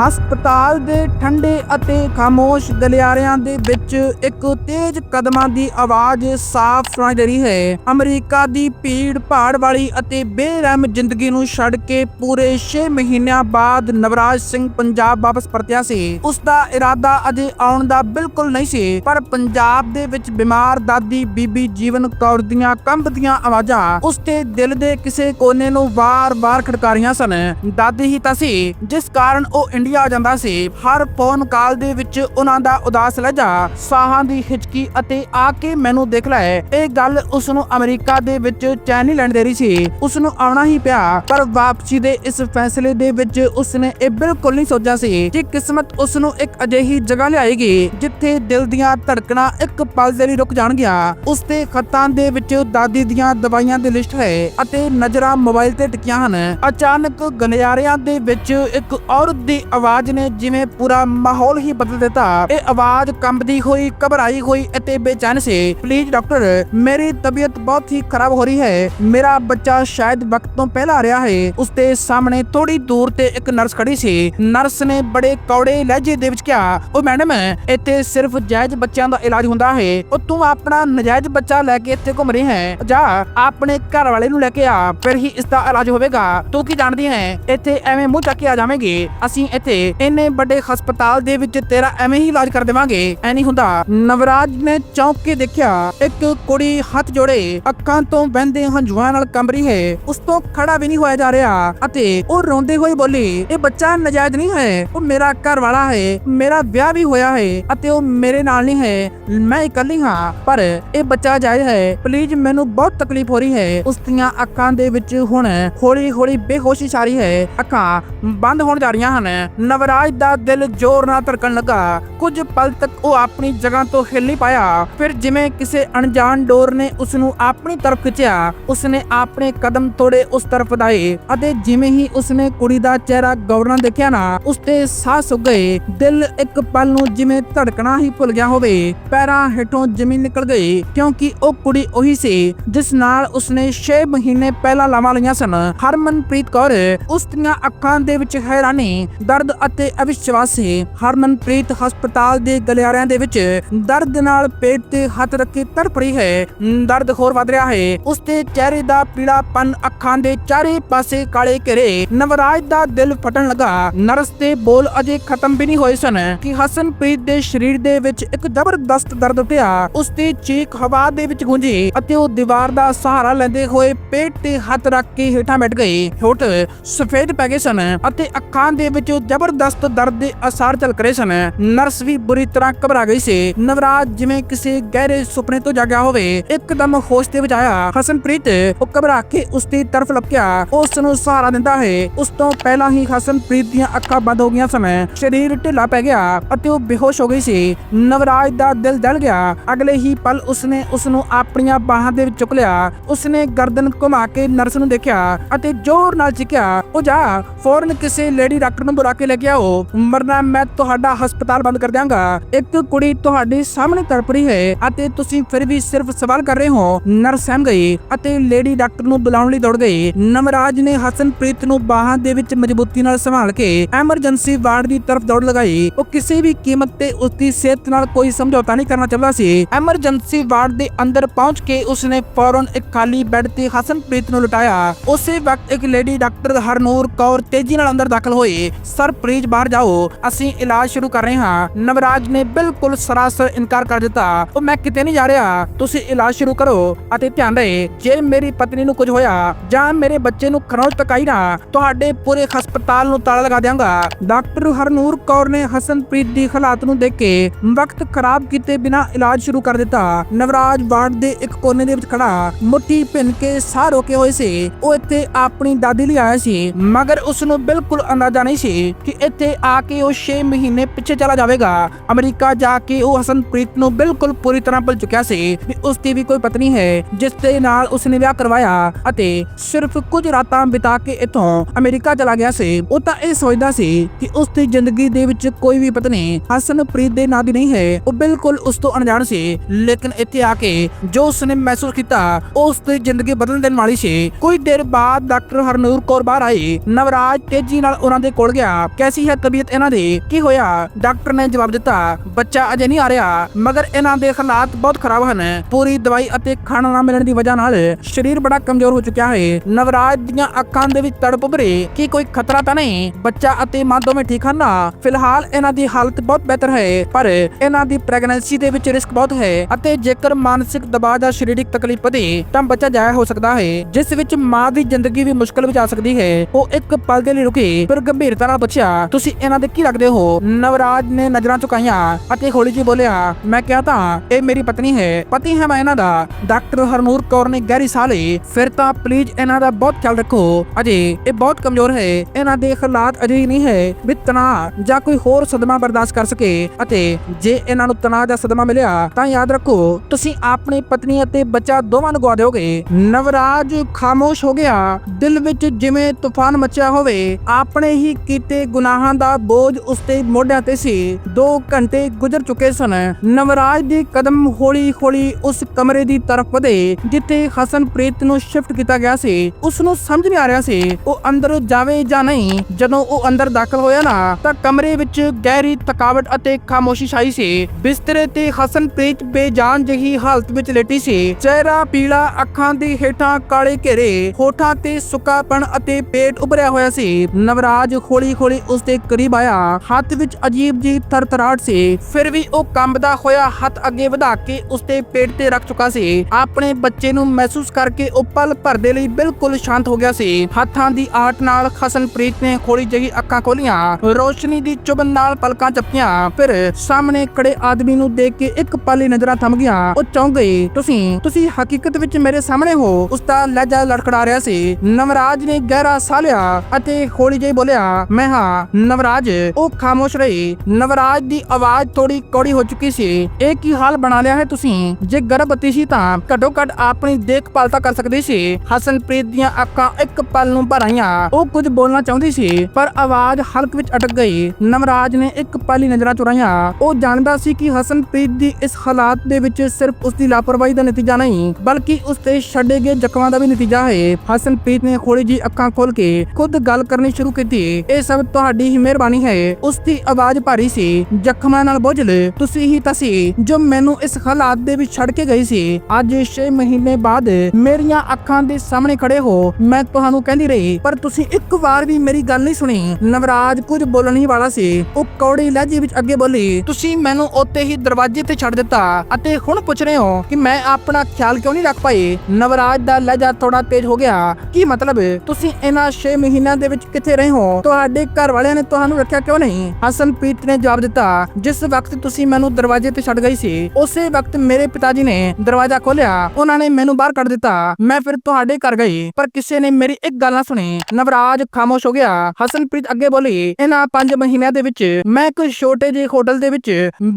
ਹਸਪਤਾਲ ਦੇ ਠੰਡੇ ਅਤੇ ਖਾਮੋਸ਼ ਗਲਿਆਰਿਆਂ ਦੇ ਵਿੱਚ ਇੱਕ ਤੇਜ਼ ਕਦਮਾਂ ਦੀ ਆਵਾਜ਼ ਸਾਫ਼ ਸੁਣਾਈ ਦੇ ਰਹੀ ਹੈ। ਅਮਰੀਕਾ ਦੀ ਭੀੜ ਭਾੜ ਵਾਲੀ ਅਤੇ ਬੇਰਹਿਮ ਜ਼ਿੰਦਗੀ ਨੂੰ ਛੱਡ ਕੇ ਪੂਰੇ 6 ਮਹੀਨਿਆਂ ਬਾਅਦ ਨਵਰਾਜ ਸਿੰਘ ਪੰਜਾਬ ਵਾਪਸ ਪਰਤਿਆ ਸੀ। ਉਸ ਦਾ ਇਰਾਦਾ ਅਜੇ ਆਉਣ ਦਾ ਬਿਲਕੁਲ ਨਹੀਂ ਸੀ, ਪਰ ਪੰਜਾਬ ਦੇ ਵਿੱਚ ਬਿਮਾਰ ਦਾਦੀ ਬੀਬੀ ਜੀਵਨ ਕੌਰ ਦੀਆਂ ਕੰਬਦੀਆਂ ਆਵਾਜ਼ਾਂ ਉਸ ਦੇ ਦਿਲ ਦੇ ਕਿਸੇ ਕੋਨੇ ਨੂੰ ਵਾਰ-ਵਾਰ ਖੜਕਾਰੀਆਂ ਸਨ। ਦਾਦੀ ਹੀ ਤਾਂ ਸੀ, ਜਿਸ ਕਾਰਨ ਉਹ ਇੰਡੀਆ ਜਾਂਦਾ ਸੀ। ਹਰ ਫੋਨ ਕਾਲ ਦੇ ਵਿੱਚ ਉਹਨਾਂ ਦਾ ਉਦਾਸ ਲਹਿਜਾ, ਸਾਹਾਂ ਦੀ ਹਿਚਕੀ ਅਤੇ ਆ ਕੇ ਮੈਨੂੰ ਦੇਖ ਲੈ, ਇਹ ਗੱਲ ਉਸ ਨੂੰ ਅਮਰੀਕਾ ਦੇ ਵਿੱਚ ਚੈਨ ਨਹੀਂ ਲੈਣ ਦੇ ਰਹੀ ਸੀ। ਉਸ ਨੂੰ ਆਉਣਾ ਹੀ ਪਿਆ, ਪਰ ਵਾਪਸੀ ਦੇ ਇਸ ਫੈਸਲੇ ਦੇ ਵਿੱਚ ਉਸ ਨੇ ਇਹ ਬਿਲਕੁਲ ਨਹੀਂ ਸੋਚਿਆ ਸੀ ਕਿ ਕਿਸਮਤ ਉਸ ਨੂੰ ਇੱਕ ਅਜਿਹੀ ਜਗ੍ਹਾ ਲਿਆਏਗੀ, ਜਿੱਥੇ ਦਿਲ ਦੀਆਂ ਧੜਕਣਾਂ ਇੱਕ ਪਲ ਦੇ ਲਈ ਰੁਕ ਜਾਣਗੀਆਂ। ਉਸ ਦੇ ਖੱਤਾਂ ਦੇ ਵਿੱਚ ਦਾਦੀ ਦੀਆਂ ਦਵਾਈਆਂ ਦੀ ਲਿਸਟ ਹੈ ਅਤੇ ਨਜ਼ਰਾਂ ਮੋਬਾਈਲ ਤੇ ਟਿਕੀਆਂ ਹਨ। ਅਚਾਨਕ ਗਲਿਆਰਿਆਂ ਦੇ ਵਿੱਚ ਇੱਕ ਔਰਤ ਦੀ ਆਵਾਜ਼ ਨੇ ਜਿਵੇਂ ਪੂਰਾ ਮਾਹੌਲ ਹੀ ਬਦਲ ਦਿੱਤਾ। ਇਹ ਆਵਾਜ਼ ਕੰਬਦੀ ਹੋਈ, ਘਬਰਾਈ ਹੋਈ ਅਤੇ ਬੇਚੈਨ ਸੀ। ਪਲੀਜ਼ ਡਾਕਟਰ ਮੇਰੀ ਤਬੀਅਤ ਬਹੁਤ ਹੀ ਖਰਾਬ ਹੋ ਰਹੀ ਹੈ। ਮੇਰਾ ਬੱਚਾ ਸ਼ਾਇਦ ਵਕਤ ਤੋਂ ਪਹਿਲਾਂ ਆ ਰਿਹਾ ਹੈ। ਉਸ ਦੇ ਸਾਹਮਣੇ ਥੋੜੀ ਦੂਰ ਤੇ ਇੱਕ ਨਰਸ ਖੜੀ ਸੀ। ਨਰਸ ਨੇ ਬੜੇ ਕੌੜੇ ਲਹਿਜੇ ਦੇ ਵਿੱਚ ਕਿਹਾ, ਉਹ ਮੈਡਮ, ਇੱਥੇ ਸਿਰਫ ਜਾਇਜ਼ ਬੱਚਿਆਂ ਦਾ ਇਲਾਜ ਹੁੰਦਾ ਹੈ। ਉਹ ਤੂੰ ਆਪਣਾ ਨਜਾਇਜ਼ ਬੱਚਾ ਲੈ ਕੇ ਇੱਥੇ ਘੁੰਮ ਰਹੀ ਹੈ। ਜਾ, ਆਪਣੇ ਘਰ ਵਾਲੇ ਨੂੰ ਲੈ ਕੇ ਆ। ਫਿਰ ਹੀ ਇਸ ਦਾ ਇਲਾਜ ਹੋਵੇਗਾ। ਤੂੰ ਕੀ ਜਾਣਦੀ ਹੈ? ਇੱਥੇ ਐਵੇਂ ਮੂੰਹ ਚੱਕ ਕੇ ਆ ਜਾਵੇਂਗੇ। ਅਸੀਂ ਇੱਥੇ ਇੰਨੇ ਵੱਡੇ ਹਸਪਤਾਲ ਦੇ ਵਿੱਚ ਤੇਰਾ ਐਵੇਂ ਹੀ ਇਲਾਜ ਕਰ ਦੇਵਾਂਗੇ। ਐ ਨਹੀਂ ਹੁੰਦਾ। ਨਵਰਾਜ ਨੇ ਚੌਂਕ ਕੇ ਦੇਖਿਆ, ਇੱਕ ਕੁੜੀ ਹੱਥ ਜੋੜੇ, ਅੱਖਾਂ ਤੋਂ ਵਹਿੰਦੇ ਹੰਝੂਆਂ ਨਾਲ ਕੰਬ ਰਹੀ ਹੈ। ਉਸ ਤੋਂ ਖੜਾ ਵੀ ਨਹੀਂ ਹੋਇਆ ਜਾ ਰਿਹਾ ਅਤੇ ਉਹ ਰੋਂਦੇ ਹੋਏ ਬੋਲੀ, ਇਹ ਬੱਚਾ ਨਜਾਇਜ਼ ਨਹੀਂ ਹੈ। ਉਹ ਮੇਰਾ ਘਰ ਵਾਲਾ ਹੈ। ਮੇਰਾ ਵਿਆਹ ਵੀ ਹੋਇਆ ਹੈ ਅਤੇ ਉਹ ਮੇਰੇ ਨਾਲ ਨਹੀਂ ਹੈ। ਮੈਂ ਇਕੱਲੀ ਹਾਂ, ਪਰ ਇਹ ਬੱਚਾ ਜਾਇਜ਼ ਹੈ। ਪਲੀਜ਼, ਮੈਨੂੰ ਬਹੁਤ ਤਕਲੀਫ ਹੋ ਰਹੀ ਹੈ। ਉਸ ਦੀਆਂ ਅੱਖਾਂ ਦੇ ਵਿੱਚ ਹੁਣ ਹੌਲੀ ਹੌਲੀ ਬੇਹੋਸ਼ੀ ਛਾ ਰਹੀ ਹੈ। ਅੱਖਾਂ ਬੰਦ ਹੋਣ ਜਾ ਰਹੀਆਂ ਹਨ। ਨਵਰਾਜ ਦਾ ਦਿਲ ਜ਼ੋਰ ਨਾਲ ਧੜਕਣ ਲੱਗਾ। ਕੁਝ ਪਲ ਤੱਕ ਉਹ ਆਪਣੀ ਜਗ੍ਹਾ ਤੋਂ ਹਿੱਲ ਨਹੀਂ ਪਾਇਆ। ਫਿਰ ਜਿਵੇਂ ਕਿਸੇ ਅਣਜਾਣ ਡੋਰ ਨੇ ਉਸ ਨੂੰ ਆਪਣੀ ਤਰਫ ਖਿੱਚਿਆ ਉਸ ਨੇ ਆਪਣੇ ਕਦਮ ਥੋੜੇ ਉਸ ਤਰਫ ਵਧਾਏ ਅਤੇ ਜਿਵੇਂ ਹੀ ਉਸ ਨੇ ਕੁੜੀ ਦਾ ਚਿਹਰਾ ਗੌਰ ਨਾਲ ਦੇਖਿਆ ਨਾ ਉਸ ਤੇ ਸਾਹ ਸੁੱਕ ਗਏ। ਦਿਲ ਇੱਕ ਪਲ ਨੂੰ ਜਿਵੇਂ ਧੜਕਣਾ ਹੀ ਭੁੱਲ ਗਿਆ ਹੋਵੇ, ਪੈਰਾਂ ਹੇਠੋਂ ਜ਼ਮੀਨ ਨਿਕਲ ਗਈ, ਕਿਉਂਕਿ ਉਹ ਕੁੜੀ ਉਹੀ ਸੀ, ਜਿਸ ਨਾਲ ਉਸਨੇ 6 ਮਹੀਨੇ ਪਹਿਲਾਂ ਲਾਵਾਂ ਲਈਆਂ ਸਨ। ਹਰਮਨਪ੍ਰੀਤ ਕੌਰ ਉਸ ਦੀਆਂ ਅੱਖਾਂ ਦੇ ਵਿੱਚ ਹੈਰਾਨੀ, ਦਰਦ ਅਤੇ ਅਵਿਸ਼ਵਾਸੀ ਹਰਮਨਪ੍ਰੀਤ ਹਸਪਤਾਲ ਦੇ ਗਲਿਆਰਿਆਂ ਦੇ ਵਿੱਚ ਦਰਦ ਨਾਲ ਪੇਟ ਤੇ ਹੱਥ ਰੱਖੇ ਤੜਪ ਰਹੀ ਹੈ। ਦਰਦ ਹੋਰ ਵੱਧ ਰਿਹਾ ਹੈ। ਉਸ ਦੇ ਚਿਹਰੇ ਦਾ ਪੀੜਾਪਨ ਅੱਖਾਂ ਦੇ ਚਾਰੇ ਪਾਸੇ ਕਾਲੇ ਘੇਰੇ ਨਵਰਾਜ ਦਾ ਦਿਲ ਫਟਣ ਲੱਗਾ। ਨਰਸ ਦੇ ਬੋਲ ਅਜੇ ਖਤਮ ਵੀ ਨਹੀਂ ਹੋਏ ਸਨ ਕਿ ਹਸਨਪ੍ਰੀਤ ਦੇ ਸਰੀਰ ਦੇ ਵਿੱਚ ਇੱਕ ਜ਼ਬਰਦਸਤ ਦਰਦ ਉੱਠਿਆ। ਉਸ ਦੀ ਚੀਖ ਹਵਾ ਦੇ ਵਿੱਚ ਗੂੰਜੀ ਅਤੇ ਉਹ ਦੀਵਾਰ ਦਾ ਸਹਾਰਾ ਲੈਂਦੇ ਹੋਏ ਪੇਟ ਤੇ ਹੱਥ ਰੱਖ ਕੇ ਹੇਠਾਂ ਬੈਠ ਗਏ ਹੋਠ ਸਫੇਦ ਪੈ ਗਏ ਸਨ ਅਤੇ ਅੱਖਾਂ ਦੇ ਵਿੱਚ ਜ਼ਬਰਦਸਤ ਦਰਦ ਦੇ ਅਸਾਰ ਝਲਕ ਰਹੇ ਸਨ। ਨਰਸ ਵੀ ਬੁਰੀ ਤਰ੍ਹਾਂ ਘਬਰਾ ਗਈ ਸੀ। ਨਵਰਾਜ ਜਿਵੇਂ ਕਿਸੇ ਗਹਿਰੇ ਸੁਪਨੇ ਤੋਂ ਜਾਗਿਆ ਹੋਵੇ, ਇੱਕਦਮ ਹੋਸ਼ ਦੇ ਵਿੱਚ ਹਸਨਪ੍ਰੀਤ ਉਹ ਘਬਰਾ ਕੇ ਉਸ ਦੀ ਤਰਫ ਲਪਕਿਆ। ਉਸ ਨੂੰ ਸਹਾਰਾ ਦਿੰਦਾ ਹੈ। ਉਸ ਤੋਂ ਪਹਿਲਾਂ ਹੀ ਹਸਨਪ੍ਰੀਤ ਦੀਆਂ ਅੱਖਾਂ ਬੰਦ ਹੋ ਗਈਆਂ ਸਨ। ਸਰੀਰ ਢਿੱਲਾ ਪੈ ਗਿਆ ਅਤੇ ਉਹ ਬੇਹੋਸ਼ ਹੋ ਗਈ ਸੀ। ਨਵਰਾਜ ਦਾ ਦਿਲ ਦਲ ਗਿਆ। ਅਗਲੇ ਹੀ ਪਲ ਉਸਨੇ ਉਸ ਨੂੰ ਆਪਣੀਆਂ ਬਾਹਾਂ ਦੇ ਵਿੱਚ ਚੁੱਕ ਲਿਆ। ਉਸਨੇ ਗਰਦਨ ਘੁਮਾ ਕੇ ਨਰਸ ਨੂੰ ਦੇਖਿਆ ਅਤੇ ਜ਼ੋਰ ਨਾਲ ਚੀਕਿਆ ਉਹ ਜਾ, ਫੌਰਨ ਕਿਸੇ ਲੇਡੀ ਡਾਕਟਰ ਨੂੰ ਬੁਲਾ ਕੇ ਲੈ ਕੇ ਆਓ। ਮਰਨਾ ਮੈਂ ਤੁਹਾਡਾ ਹਸਪਤਾਲ ਬੰਦ ਕਰ ਦਿਆਂਗਾ। ਇੱਕ ਕੁੜੀ ਤੁਹਾਡੇ ਸਾਹਮਣੇ ਤੜਪ ਰਹੀ ਹੈ ਅਤੇ ਤੁਸੀਂ ਫਿਰ ਵੀ ਸਿਰਫ ਸਵਾਲ ਕਰ ਰਹੇ ਹੋ। ਨਰਸ ਸਹਿਮ ਗਈ ਅਤੇ ਲੇਡੀ ਡਾਕਟਰ ਨੂੰ ਬੁਲਾਉਣ ਲਈ ਦੌੜ ਗਈ। ਨਮਰਾਜ ਨੇ ਹਸਨਪ੍ਰੀਤ ਨੂੰ ਬਾਹਾਂ ਦੇ ਵਿੱਚ ਮਜ਼ਬੂਤੀ ਨਾਲ ਸੰਭਾਲ ਕੇ ਐਮਰਜੈਂਸੀ ਵਾਰਡ ਦੀ ਤਰਫ ਦੌੜ ਲਗਾਈ। ਉਹ ਕਿਸੇ ਵੀ ਕੀਮਤ ਤੇ ਉਸ ਦੀ ਸਿਹਤ ਨਾਲ ਕੋਈ ਸਮਝੌਤਾ ਨਹੀਂ ਕਰਨਾ ਚਾਹੁੰਦਾ ਸੀ। ਐਮਰਜੈਂਸੀ ਵਾਰਡ ਦੇ ਅੰਦਰ ਪਹੁੰਚ ਕੇ ਉਸਨੇ ਫੌਰਨ ਇੱਕ ਖਾਲੀ ਬੈੱਡ ਤੇ ਹਸਨਪ੍ਰੀਤ ਨੂੰ ਲਟਾਇਆ। ਉਸੇ ਵਕਤ ਇੱਕ ਲੇਡੀ ਡਾਕਟਰ ਹਰਨੂਰ ਕੌਰ ਤੇਜ਼ੀ ਨਾਲ ਅੰਦਰ ਦਾਖਲ ਹੋਈ। ਸਰ ਪਲੀਜ਼ ਬਾਹਰ ਜਾਓ। ਅਸੀਂ ਇਲਾਜ ਸ਼ੁਰੂ ਕਰ ਰਹੇ ਹਾਂ। ਨਵਰਾਜ ਨੇ ਬਿਲਕੁਲ ਸਰਾਸਰ ਇਨਕਾਰ ਕਰ ਦਿੱਤਾ। ਉਹ ਮੈਂ ਕਿਤੇ ਨਹੀਂ ਜਾ ਰਿਹਾ। ਤੁਸੀਂ ਇਲਾਜ ਸ਼ੁਰੂ ਕਰੋ ਅਤੇ ਧਿਆਨ ਰਹੇ। ਜੇ ਮੇਰੀ ਪਤਨੀ ਨੂੰ ਕੁਝ ਹੋਇਆ ਜਾਂ ਮੇਰੇ ਬੱਚੇ ਨੂੰ ਖਰੋਚ ਤਕਾਈ ਨਾ, ਤੁਹਾਡੇ ਪੂਰੇ ਹਸਪਤਾਲ ਨੂੰ ਤਾਲਾ ਲਗਾ ਦਿਆਂਗਾ। ਡਾਕਟਰ ਹਰਨੂਰ ਕੌਰ ਨੇ ਹਸਨਪ੍ਰੀਤ ਦੀ ਹਾਲਾਤ ਨੂੰ ਦੇਖ ਕੇ ਵਕਤ ਖਰਾਬ ਕੀਤੇ ਬਿਨਾ ਇਲਾਜ ਸ਼ੁਰੂ ਕਰ ਦਿੱਤਾ। ਨਵਰਾਜ ਵਾਰਡ ਦੇ ਇੱਕ ਕੋਨੇ ਦੇ ਵਿੱਚ ਖੜਾ। ਮੁੱਠੀ ਭਿੰਨ ਕੇ ਸਾਹ ਰੋਕੇ ਹੋਏ ਸੀ। ਉਹ ਇੱਥੇ ਆਪਣੀ ਦਾਦੀ ਲਈ ਆਇਆ ਸੀ, ਮਗਰ ਉਸ ਨੂੰ ਬਿਲਕੁਲ ਅੰਦਾਜ਼ਾ ਨਹੀਂ ਸੀ ਕਿ ਇੱਥੇ ਆ ਕੇ ਉਹ 6 ਮਹੀਨੇ ਪਿੱਛੇ ਚਲਾ ਜਾਵੇਗਾ। ਅਮਰੀਕਾ ਜਾ ਕੇ ਉਹ ਹਸਨਪ੍ਰੀਤ ਨੂੰ ਬਿਲਕੁਲ ਪੂਰੀ ਤਰ੍ਹਾਂ ਭੁੱਲ ਚੁੱਕਿਆ ਸੀ ਵੀ ਉਸ ਦੀ ਵੀ ਕੋਈ ਪਤਨੀ ਹੈ, ਜਿਸ ਦੇ ਨਾਲ ਉਸਨੇ ਵਿਆਹ ਕਰਵਾਇਆ ਅਤੇ ਸਿਰਫ ਕੁਝ ਰਾਤਾਂ ਬਿਤਾ ਕੇ ਇਥੋਂ ਅਮਰੀਕਾ ਚਲਾ ਗਿਆ ਸੀ। ਉਹ ਤਾਂ ਇਹ ਸੋਚਦਾ ਸੀ ਕਿ ਉਸ ਦੀ ਜ਼ਿੰਦਗੀ ਦੇ ਵਿੱਚ ਕੋਈ ਵੀ ਪਤਨੀ ਹਸਨਪ੍ਰੀਤ ਦੇ ਨਾਂ ਦੀ ਨਹੀਂ ਹੈ। ਉਹ ਬਿਲਕੁਲ ਉਸ ਤੋਂ ਅਣਜਾਣ ਸੀ, ਲੇਕਿਨ ਇੱਥੇ ਆ ਕੇ ਜੋ ਉਸਨੇ ਮਹਿਸੂਸ ਕੀਤਾ, ਉਹ ਉਸ ਦੀ ਜ਼ਿੰਦਗੀ ਬਦਲ ਦੇਣ ਵਾਲੀ ਸੀ। ਕੁਝ ਦੇਰ ਬਾਅਦ ਡਾਕਟਰ ਹਰਨੂਰ ਕੌਰ ਬਾਹਰ ਆਈ ਨਵਰਾਜ ਤੇਜ਼ੀ ਨਾਲ ਉਹਨਾਂ ਦੇ ਕੋਲ ਗਿਆ। ਕੈਸੀ ਹੈ ਤਬੀਅਤ ਇਹਨਾਂ ਦੀ? ਕੀ ਹੋਇਆ? ਡਾਕਟਰ ਨੇ ਜਵਾਬ ਦਿੱਤਾ, ਬੱਚਾ ਅਜੇ ਨਹੀਂ ਆ ਰਿਹਾ, ਮਗਰ ਇਹਨਾਂ ਦੇ ਹਾਲਾਤ ਬਹੁਤ ਖਰਾਬ ਹਨ। ਪੂਰੀ ਦਵਾਈ ਅਤੇ ਖਾਣਾ ਨਾ ਮਿਲਣ ਦੀ ਵਜ੍ਹਾ ਨਾਲ ਸਰੀਰ ਬੜਾ ਕਮਜ਼ੋਰ ਹੋ ਚੁੱਕਿਆ ਹੈ। ਨਵਰਾਜ ਦੀਆਂ ਅੱਖਾਂ ਦੇ ਵਿੱਚ ਤੜਪ ਉੱਭਰੇ। ਕੀ ਕੋਈ ਖਤਰਾ ਤਾਂ ਨਹੀਂ? ਬੱਚਾ ਅਤੇ ਮਾਂ ਦੋਵੇਂ ਠੀਕ ਹਨ? ਫਿਲਹਾਲ ਇਹਨਾਂ ਦੀ ਹਾਲਤ ਬਹੁਤ ਬਿਹਤਰ ਹੈ, ਪਰ ਇਹਨਾਂ ਦੀ ਪ੍ਰੈਗਨੈਂਸੀ ਦੇ ਵਿੱਚ ਰਿਸਕ ਬਹੁਤ ਹੈ ਅਤੇ ਜੇਕਰ ਮਾਨਸਿਕ ਦਬਾਅ ਜਾਂ ਸਰੀਰਕ ਤਕਲੀਫ ਵਧੇ, ਤਾਂ ਬੱਚਾ ਜਾਇਆ ਹੋ ਸਕਦਾ ਹੈ, ਜਿਸ ਵਿੱਚ ਮਾਂ ਦੀ ਜ਼ਿੰਦਗੀ ਵੀ ਮੁਸ਼ਕਲ ਵਿੱਚ ਆ ਸਕਦੀ ਹੈ। ਉਹ ਇੱਕ ਪਲ ਦੇ ਲਈ ਰੁਕੇ, ਫਿਰ ਗੰਭੀਰਤਾ ਨਾਲ ਪੁੱਛਿਆ ਤੁਸੀਂ ਇਹਨਾਂ ਦੇ ਕੀ ਲੱਗਦੇ ਹੋ? ਨਵਰਾਜ ਨੇ ਨਜ਼ਰਾਂ ਚੁਕਾਈਆਂ ਅਤੇ ਹੌਲੀ ਜਿਹੀ ਬੋਲਿਆ, ਮੈਂ ਕਿਹਾ ਤਾਂ, ਇਹ ਮੇਰੀ ਪਤਨੀ ਹੈ। ਪਤੀ ਹੈ ਮੈਂ ਇਹਨਾਂ ਦਾ। ਡਾਕਟਰ ਹਰਨੂਰ ਕੌਰ ਨੇ ਗਹਿਰੀ ਸਾਹ ਫਿਰ ਤਾਂ ਪਲੀਜ਼ ਇਹਨਾਂ ਦਾ ਬਹੁਤ ਖਿਆਲ ਰੱਖੋ। ਅਜੇ ਇਹ ਬਹੁਤ ਕਮਜ਼ੋਰ ਹੈ। ਇਹਨਾਂ ਦੇ ਹਾਲਾਤ ਅਜੇ ਨਹੀਂ ਹੈ ਵੀ ਤਣਾਅ ਜਾਂ ਕੋਈ ਹੋਰ ਸਦਮਾ ਬਰਦਾਸ਼ਤ ਕਰ ਸਕੇ। ਅਤੇ ਜੇ ਇਹਨਾਂ ਨੂੰ ਤਣਾਅ ਜਾਂ ਸਦਮਾ ਮਿਲਿਆ, ਤਾਂ ਯਾਦ ਰੱਖੋ, ਤੁਸੀਂ ਆਪਣੀ ਪਤਨੀ ਅਤੇ ਬੱਚਾ ਦੋਵਾਂ ਨੂੰ ਗਵਾ ਦਿਓਗੇ। ਨਵਰਾਜ ਖਾਮੋਸ਼ ਹੋ ਗਿਆ। ਦਿਲ ਵਿੱਚ ਜਿਵੇਂ ਤੂਫਾਨ ਮਚਿਆ ਹੋਵੇ, ਆਪਣੇ ਹੀ ਕੀਤੇ ਗੁਨਾਹਾਂ ਦਾ ਬੋਝ ਉਸਤੇ ਮੋਢਿਆਂ ਤੇ ਸੀ। 2 ਘੰਟੇ ਗੁਜ਼ਰ ਚੁੱਕੇ ਸਨ। ਨਵਰਾਜ ਦੇ ਕਦਮ ਹੌਲੀ-ਹੌਲੀ ਉਸ ਕਮਰੇ ਦੀ ਤਰਫ ਵਧੇ, ਜਿੱਥੇ ਹਸਨਪ੍ਰੀਤ ਨੂੰ ਸ਼ਿਫਟ ਕੀਤਾ ਗਿਆ ਸੀ। ਉਸ ਨੂੰ ਸਮਝ ਨਹੀਂ ਆ ਰਿਹਾ ਸੀ, ਉਹ ਅੰਦਰ ਜਾਵੇ ਜਾਂ ਨਹੀਂ। ਜਦੋਂ ਉਹ ਅੰਦਰ ਦਾਖਲ ਹੋਇਆ ਨਾ, ਤਾਂ ਕਮਰੇ ਵਿੱਚ ਗਹਿਰੀ ਥਕਾਵਟ ਅਤੇ ਖਾਮੋਸ਼ੀ ਛਾਈ ਸੀ। ਬਿਸਤਰੇ ਤੇ ਹਸਨਪ੍ਰੀਤ ਬੇਜਾਨ ਜਿਹੀ ਹਾਲਤ ਵਿੱਚ ਲੇਟੀ ਸੀ। ਚਿਹਰਾ ਪੀਲਾ ਅੱਖਾਂ ਦੇ ਹੇਠਾਂ ਕਾਲੇ ਘੇਰੇ, ਹੋਠਾਂ ਤੇ ਸੁੱਕਾਪਣ ਅਤੇ ਪੇਟ ਉਭਰਿਆ ਹੋਇਆ ਸੀ। ਨਵਰਾਜ ਹੌਲੀ-ਹੌਲੀ ਉਸ ਦੇ ਕਰੀਬ ਆਇਆ। ਹੱਥ ਵਿੱਚ ਅਜੀਬ ਜੀ ਥਰਥਰਾਹਟ ਸੀ। ਫਿਰ ਵੀ ਉਹ ਕੰਬਦਾ ਹੋਇਆ ਹੱਥ ਅੱਗੇ ਵਧਾ ਕੇ ਉਸ ਦੇ ਪੇਟ ਤੇ ਰੱਖ ਚੁੱਕਾ ਸੀ। ਆਪਣੇ ਬੱਚੇ ਨੂੰ ਮਹਿਸੂਸ ਕਰਕੇ ਉਹ ਪਲ ਭਰ ਦੇ ਲਈ ਬਿਲਕੁਲ ਸ਼ਾਂਤ ਹੋ ਗਿਆ ਸੀ। ਹੱਥਾਂ ਦੀ ਆਟ ਨਾਲ ਖਸਨਪ੍ਰੀਤ ਨੇ ਹੌਲੀ ਜਿਹੀ ਅੱਖਾਂ ਖੋਲੀਆਂ। ਰੋਸ਼ਨੀ ਦੀ ਚੁਬਨ ਨਾਲ ਪਲਕਾਂ ਝਪਕੀਆਂ ਫਿਰ ਸਾਹਮਣੇ ਖੜੇ ਆਦਮੀ ਨੂੰ ਦੇਖ ਕੇ ਇੱਕ ਪਲ ਹੀ ਨਜ਼ਰਾਂ ਥੰਮ ਗਿਆ ਉਹ ਚੌਂਕ ਗਈ। ਤੁਸੀਂ ਤੁਸੀਂ ਹਕੀਕਤ ਵਿੱਚ ਮੇਰੇ ਸਾਹਮਣੇ ਹੋ? ਉਸ ਦਾ ਲਹਿਜਾ ਲੜਖੜਾ ਰਿਹਾ ਸੀ। ਨਵਰਾਜ ਨੇ ਗਹਿਰਾ ਸਾਹ ਲਿਆ ਅਤੇ ਹੌਲੀ ਜਿਹੀ ਬੋਲਿਆ, ਮੈਂ ਹਾਂ, ਨਵਰਾਜ, ਉਹ ਖਾਮੋਸ਼ ਰਹੀ। ਨਵਰਾਜ ਦੀ ਆਵਾਜ਼ ਥੋੜੀ ਕੌੜੀ ਹੋ ਚੁੱਕੀ ਸੀ। ਇਹ ਕੀ ਹਾਲ ਬਣਾ ਲਿਆ ਹੈ ਤੁਸੀਂ? ਜੇ ਗਰਭਵਤੀ ਸੀ ਤਾਂ ਘੱਟੋ ਘੱਟ ਆਪਣੀ ਦੇਖਭਾਲ ਤਾਂ ਕਰ ਸਕਦੀ ਸੀ। ਹਸਨਪ੍ਰੀਤ ਦੀਆਂ ਅੱਖਾਂ ਇੱਕ ਪਲ ਨੂੰ ਭਰ ਆਈਆਂ। ਉਹ ਕੁਝ ਬੋਲਣਾ ਚਾਹੁੰਦੀ ਸੀ, ਪਰ ਆਵਾਜ਼ ਹਲਕ ਵਿੱਚ ਅਟਕ ਗਈ। ਨਵਰਾਜ ਨੇ ਇੱਕ ਪਲ ਹੀ ਨਜ਼ਰਾਂ ਚੁਰਾਈਆਂ। ਉਹ ਜਾਣਦਾ ਸੀ ਕਿ ਹਸਨਪ੍ਰੀਤ ਦੀ ਇਸ ਹਾਲਾਤ ਦੇ ਵਿੱਚ ਸਿਰਫ ਉਸ ਦੀ ਲਾਪਰਵਾਹੀ ਦਾ ਨਤੀਜਾ ਨਹੀਂ, ਬਲਕਿ ਉਸ ਤੇ ਛੱਡੇ ਗਏ ਜ਼ਖਮਾਂ ਦਾ ਵੀ ਨਤੀਜਾ ਹੈ। ਹਸਨਪ੍ਰੀਤ ਨੇ ਹੌਲੀ ਜੀ ਅੱਖਾਂ ਖੋਲ ਕੇ ਖੁਦ ਗੱਲ ਕਰਨੀ ਸ਼ੁਰੂ ਕੀਤੀ। ਇਹ ਸਭ ਤੁਹਾਡੀ ਹੀ ਮਿਹਰਬਾਨੀ ਹੈ। ਉਸ ਦੀ ਆਵਾਜ਼ ਭਾਰੀ ਸੀ। ਜ਼ਖਮਾਂ ਨਾਲ ਬੋਝਲ। ਤੁਸੀਂ ਹੀ ਤਾਂ ਸੀ ਜੋ ਮੈਨੂੰ ਇਸ ਹਾਲਾਤ ਦੇ ਵਿੱਚ ਛੱਡ ਕੇ ਗਈ ਸੀ। ਅੱਜ 6 ਮਹੀਨੇ ਬਾਅਦ ਮੇਰੀਆਂ ਅੱਖਾਂ ਦੇ ਸਾਹਮਣੇ ਖੜੇ ਹੋ। ਮੈਂ ਤੁਹਾਨੂੰ ਕਹਿੰਦੀ ਰਹੀ, ਪਰ ਤੁਸੀਂ ਇੱਕ ਵਾਰ ਵੀ ਮੇਰੀ ਗੱਲ ਨਹੀਂ ਸੁਣੀ। ਨਵਰਾਜ ਕੁਝ ਬੋਲਣ ਹੀ ਵਾਲਾ ਸੀ। ਉਹ ਕੌੜੀ ਲਹਿਜੇ ਵਿੱਚ ਅੱਗੇ ਬੋਲੀ, ਤੁਸੀਂ ਮੈਨੂੰ ਉੱਤੇ ਹੀ ਦਰਵਾਜ਼ੇ ਤੇ ਛੱਡ ਦਿੱਤਾ ਅਤੇ ਹੁਣ ਪੁੱਛ ਰਹੇ ਹੋ ਕਿ ਮੈਂ ਆਪਣਾ ਖਿਆਲ ਕਿਉਂ ਨਹੀਂ ਰੱਖ ਪਾਈ? ਨਵਰਾਜ ਦਾ ਲਹਿਜਾ ਥੋੜਾ ਤੇਜ਼ ਹੋ ਗਿਆ। ਕੀ ਮਤਲਬ? ਤੁਸੀਂ ਇਹਨਾਂ 6 ਮਹੀਨਿਆਂ ਦੇ ਵਿੱਚ ਕਿੱਥੇ ਰਹੇ ਹੋ? ਤੁਹਾਡੇ ਘਰ ਵਾਲਿਆਂ ਨੇ ਤੁਹਾਨੂੰ ਰੱਖਿਆ ਕਿਉਂ ਨਹੀਂ? ਹਸਨਪ੍ਰੀਤ ਨੇ ਜਵਾਬ ਦਿੱਤਾ, ਜਿਸ ਵਕਤ ਤੁਸੀਂ ਮੈਨੂੰ ਦਰਵਾਜ਼ੇ ਤੇ ਛੱਡ ਗਈ ਸੀ, ਉਸੇ ਵਕਤ ਮੇਰੇ ਪਿਤਾ ਜੀ ਨੇ ਦਰਵਾਜ਼ਾ ਖੋਲ੍ਹਿਆ। ਉਹਨਾਂ ਨੇ ਮੈਨੂੰ ਬਾਹਰ ਕੱਢ ਦਿੱਤਾ। ਮੈਂ ਫਿਰ ਤੁਹਾਡੇ ਘਰ ਗਈ, ਪਰ ਕਿਸੇ ਨੇ ਮੇਰੀ ਇੱਕ ਗੱਲ ਨਾ ਸੁਣੀ। ਨਵਰਾਜ ਖਾਮੋਸ਼ ਹੋ ਗਿਆ। ਹਸਨਪ੍ਰੀਤ ਅੱਗੇ ਬੋਲੀ, ਇਹਨਾਂ 5 ਮਹੀਨਿਆਂ ਦੇ ਵਿੱਚ ਮੈਂ ਇੱਕ ਛੋਟੇ ਜਿਹੇ ਹੋਟਲ ਦੇ ਵਿੱਚ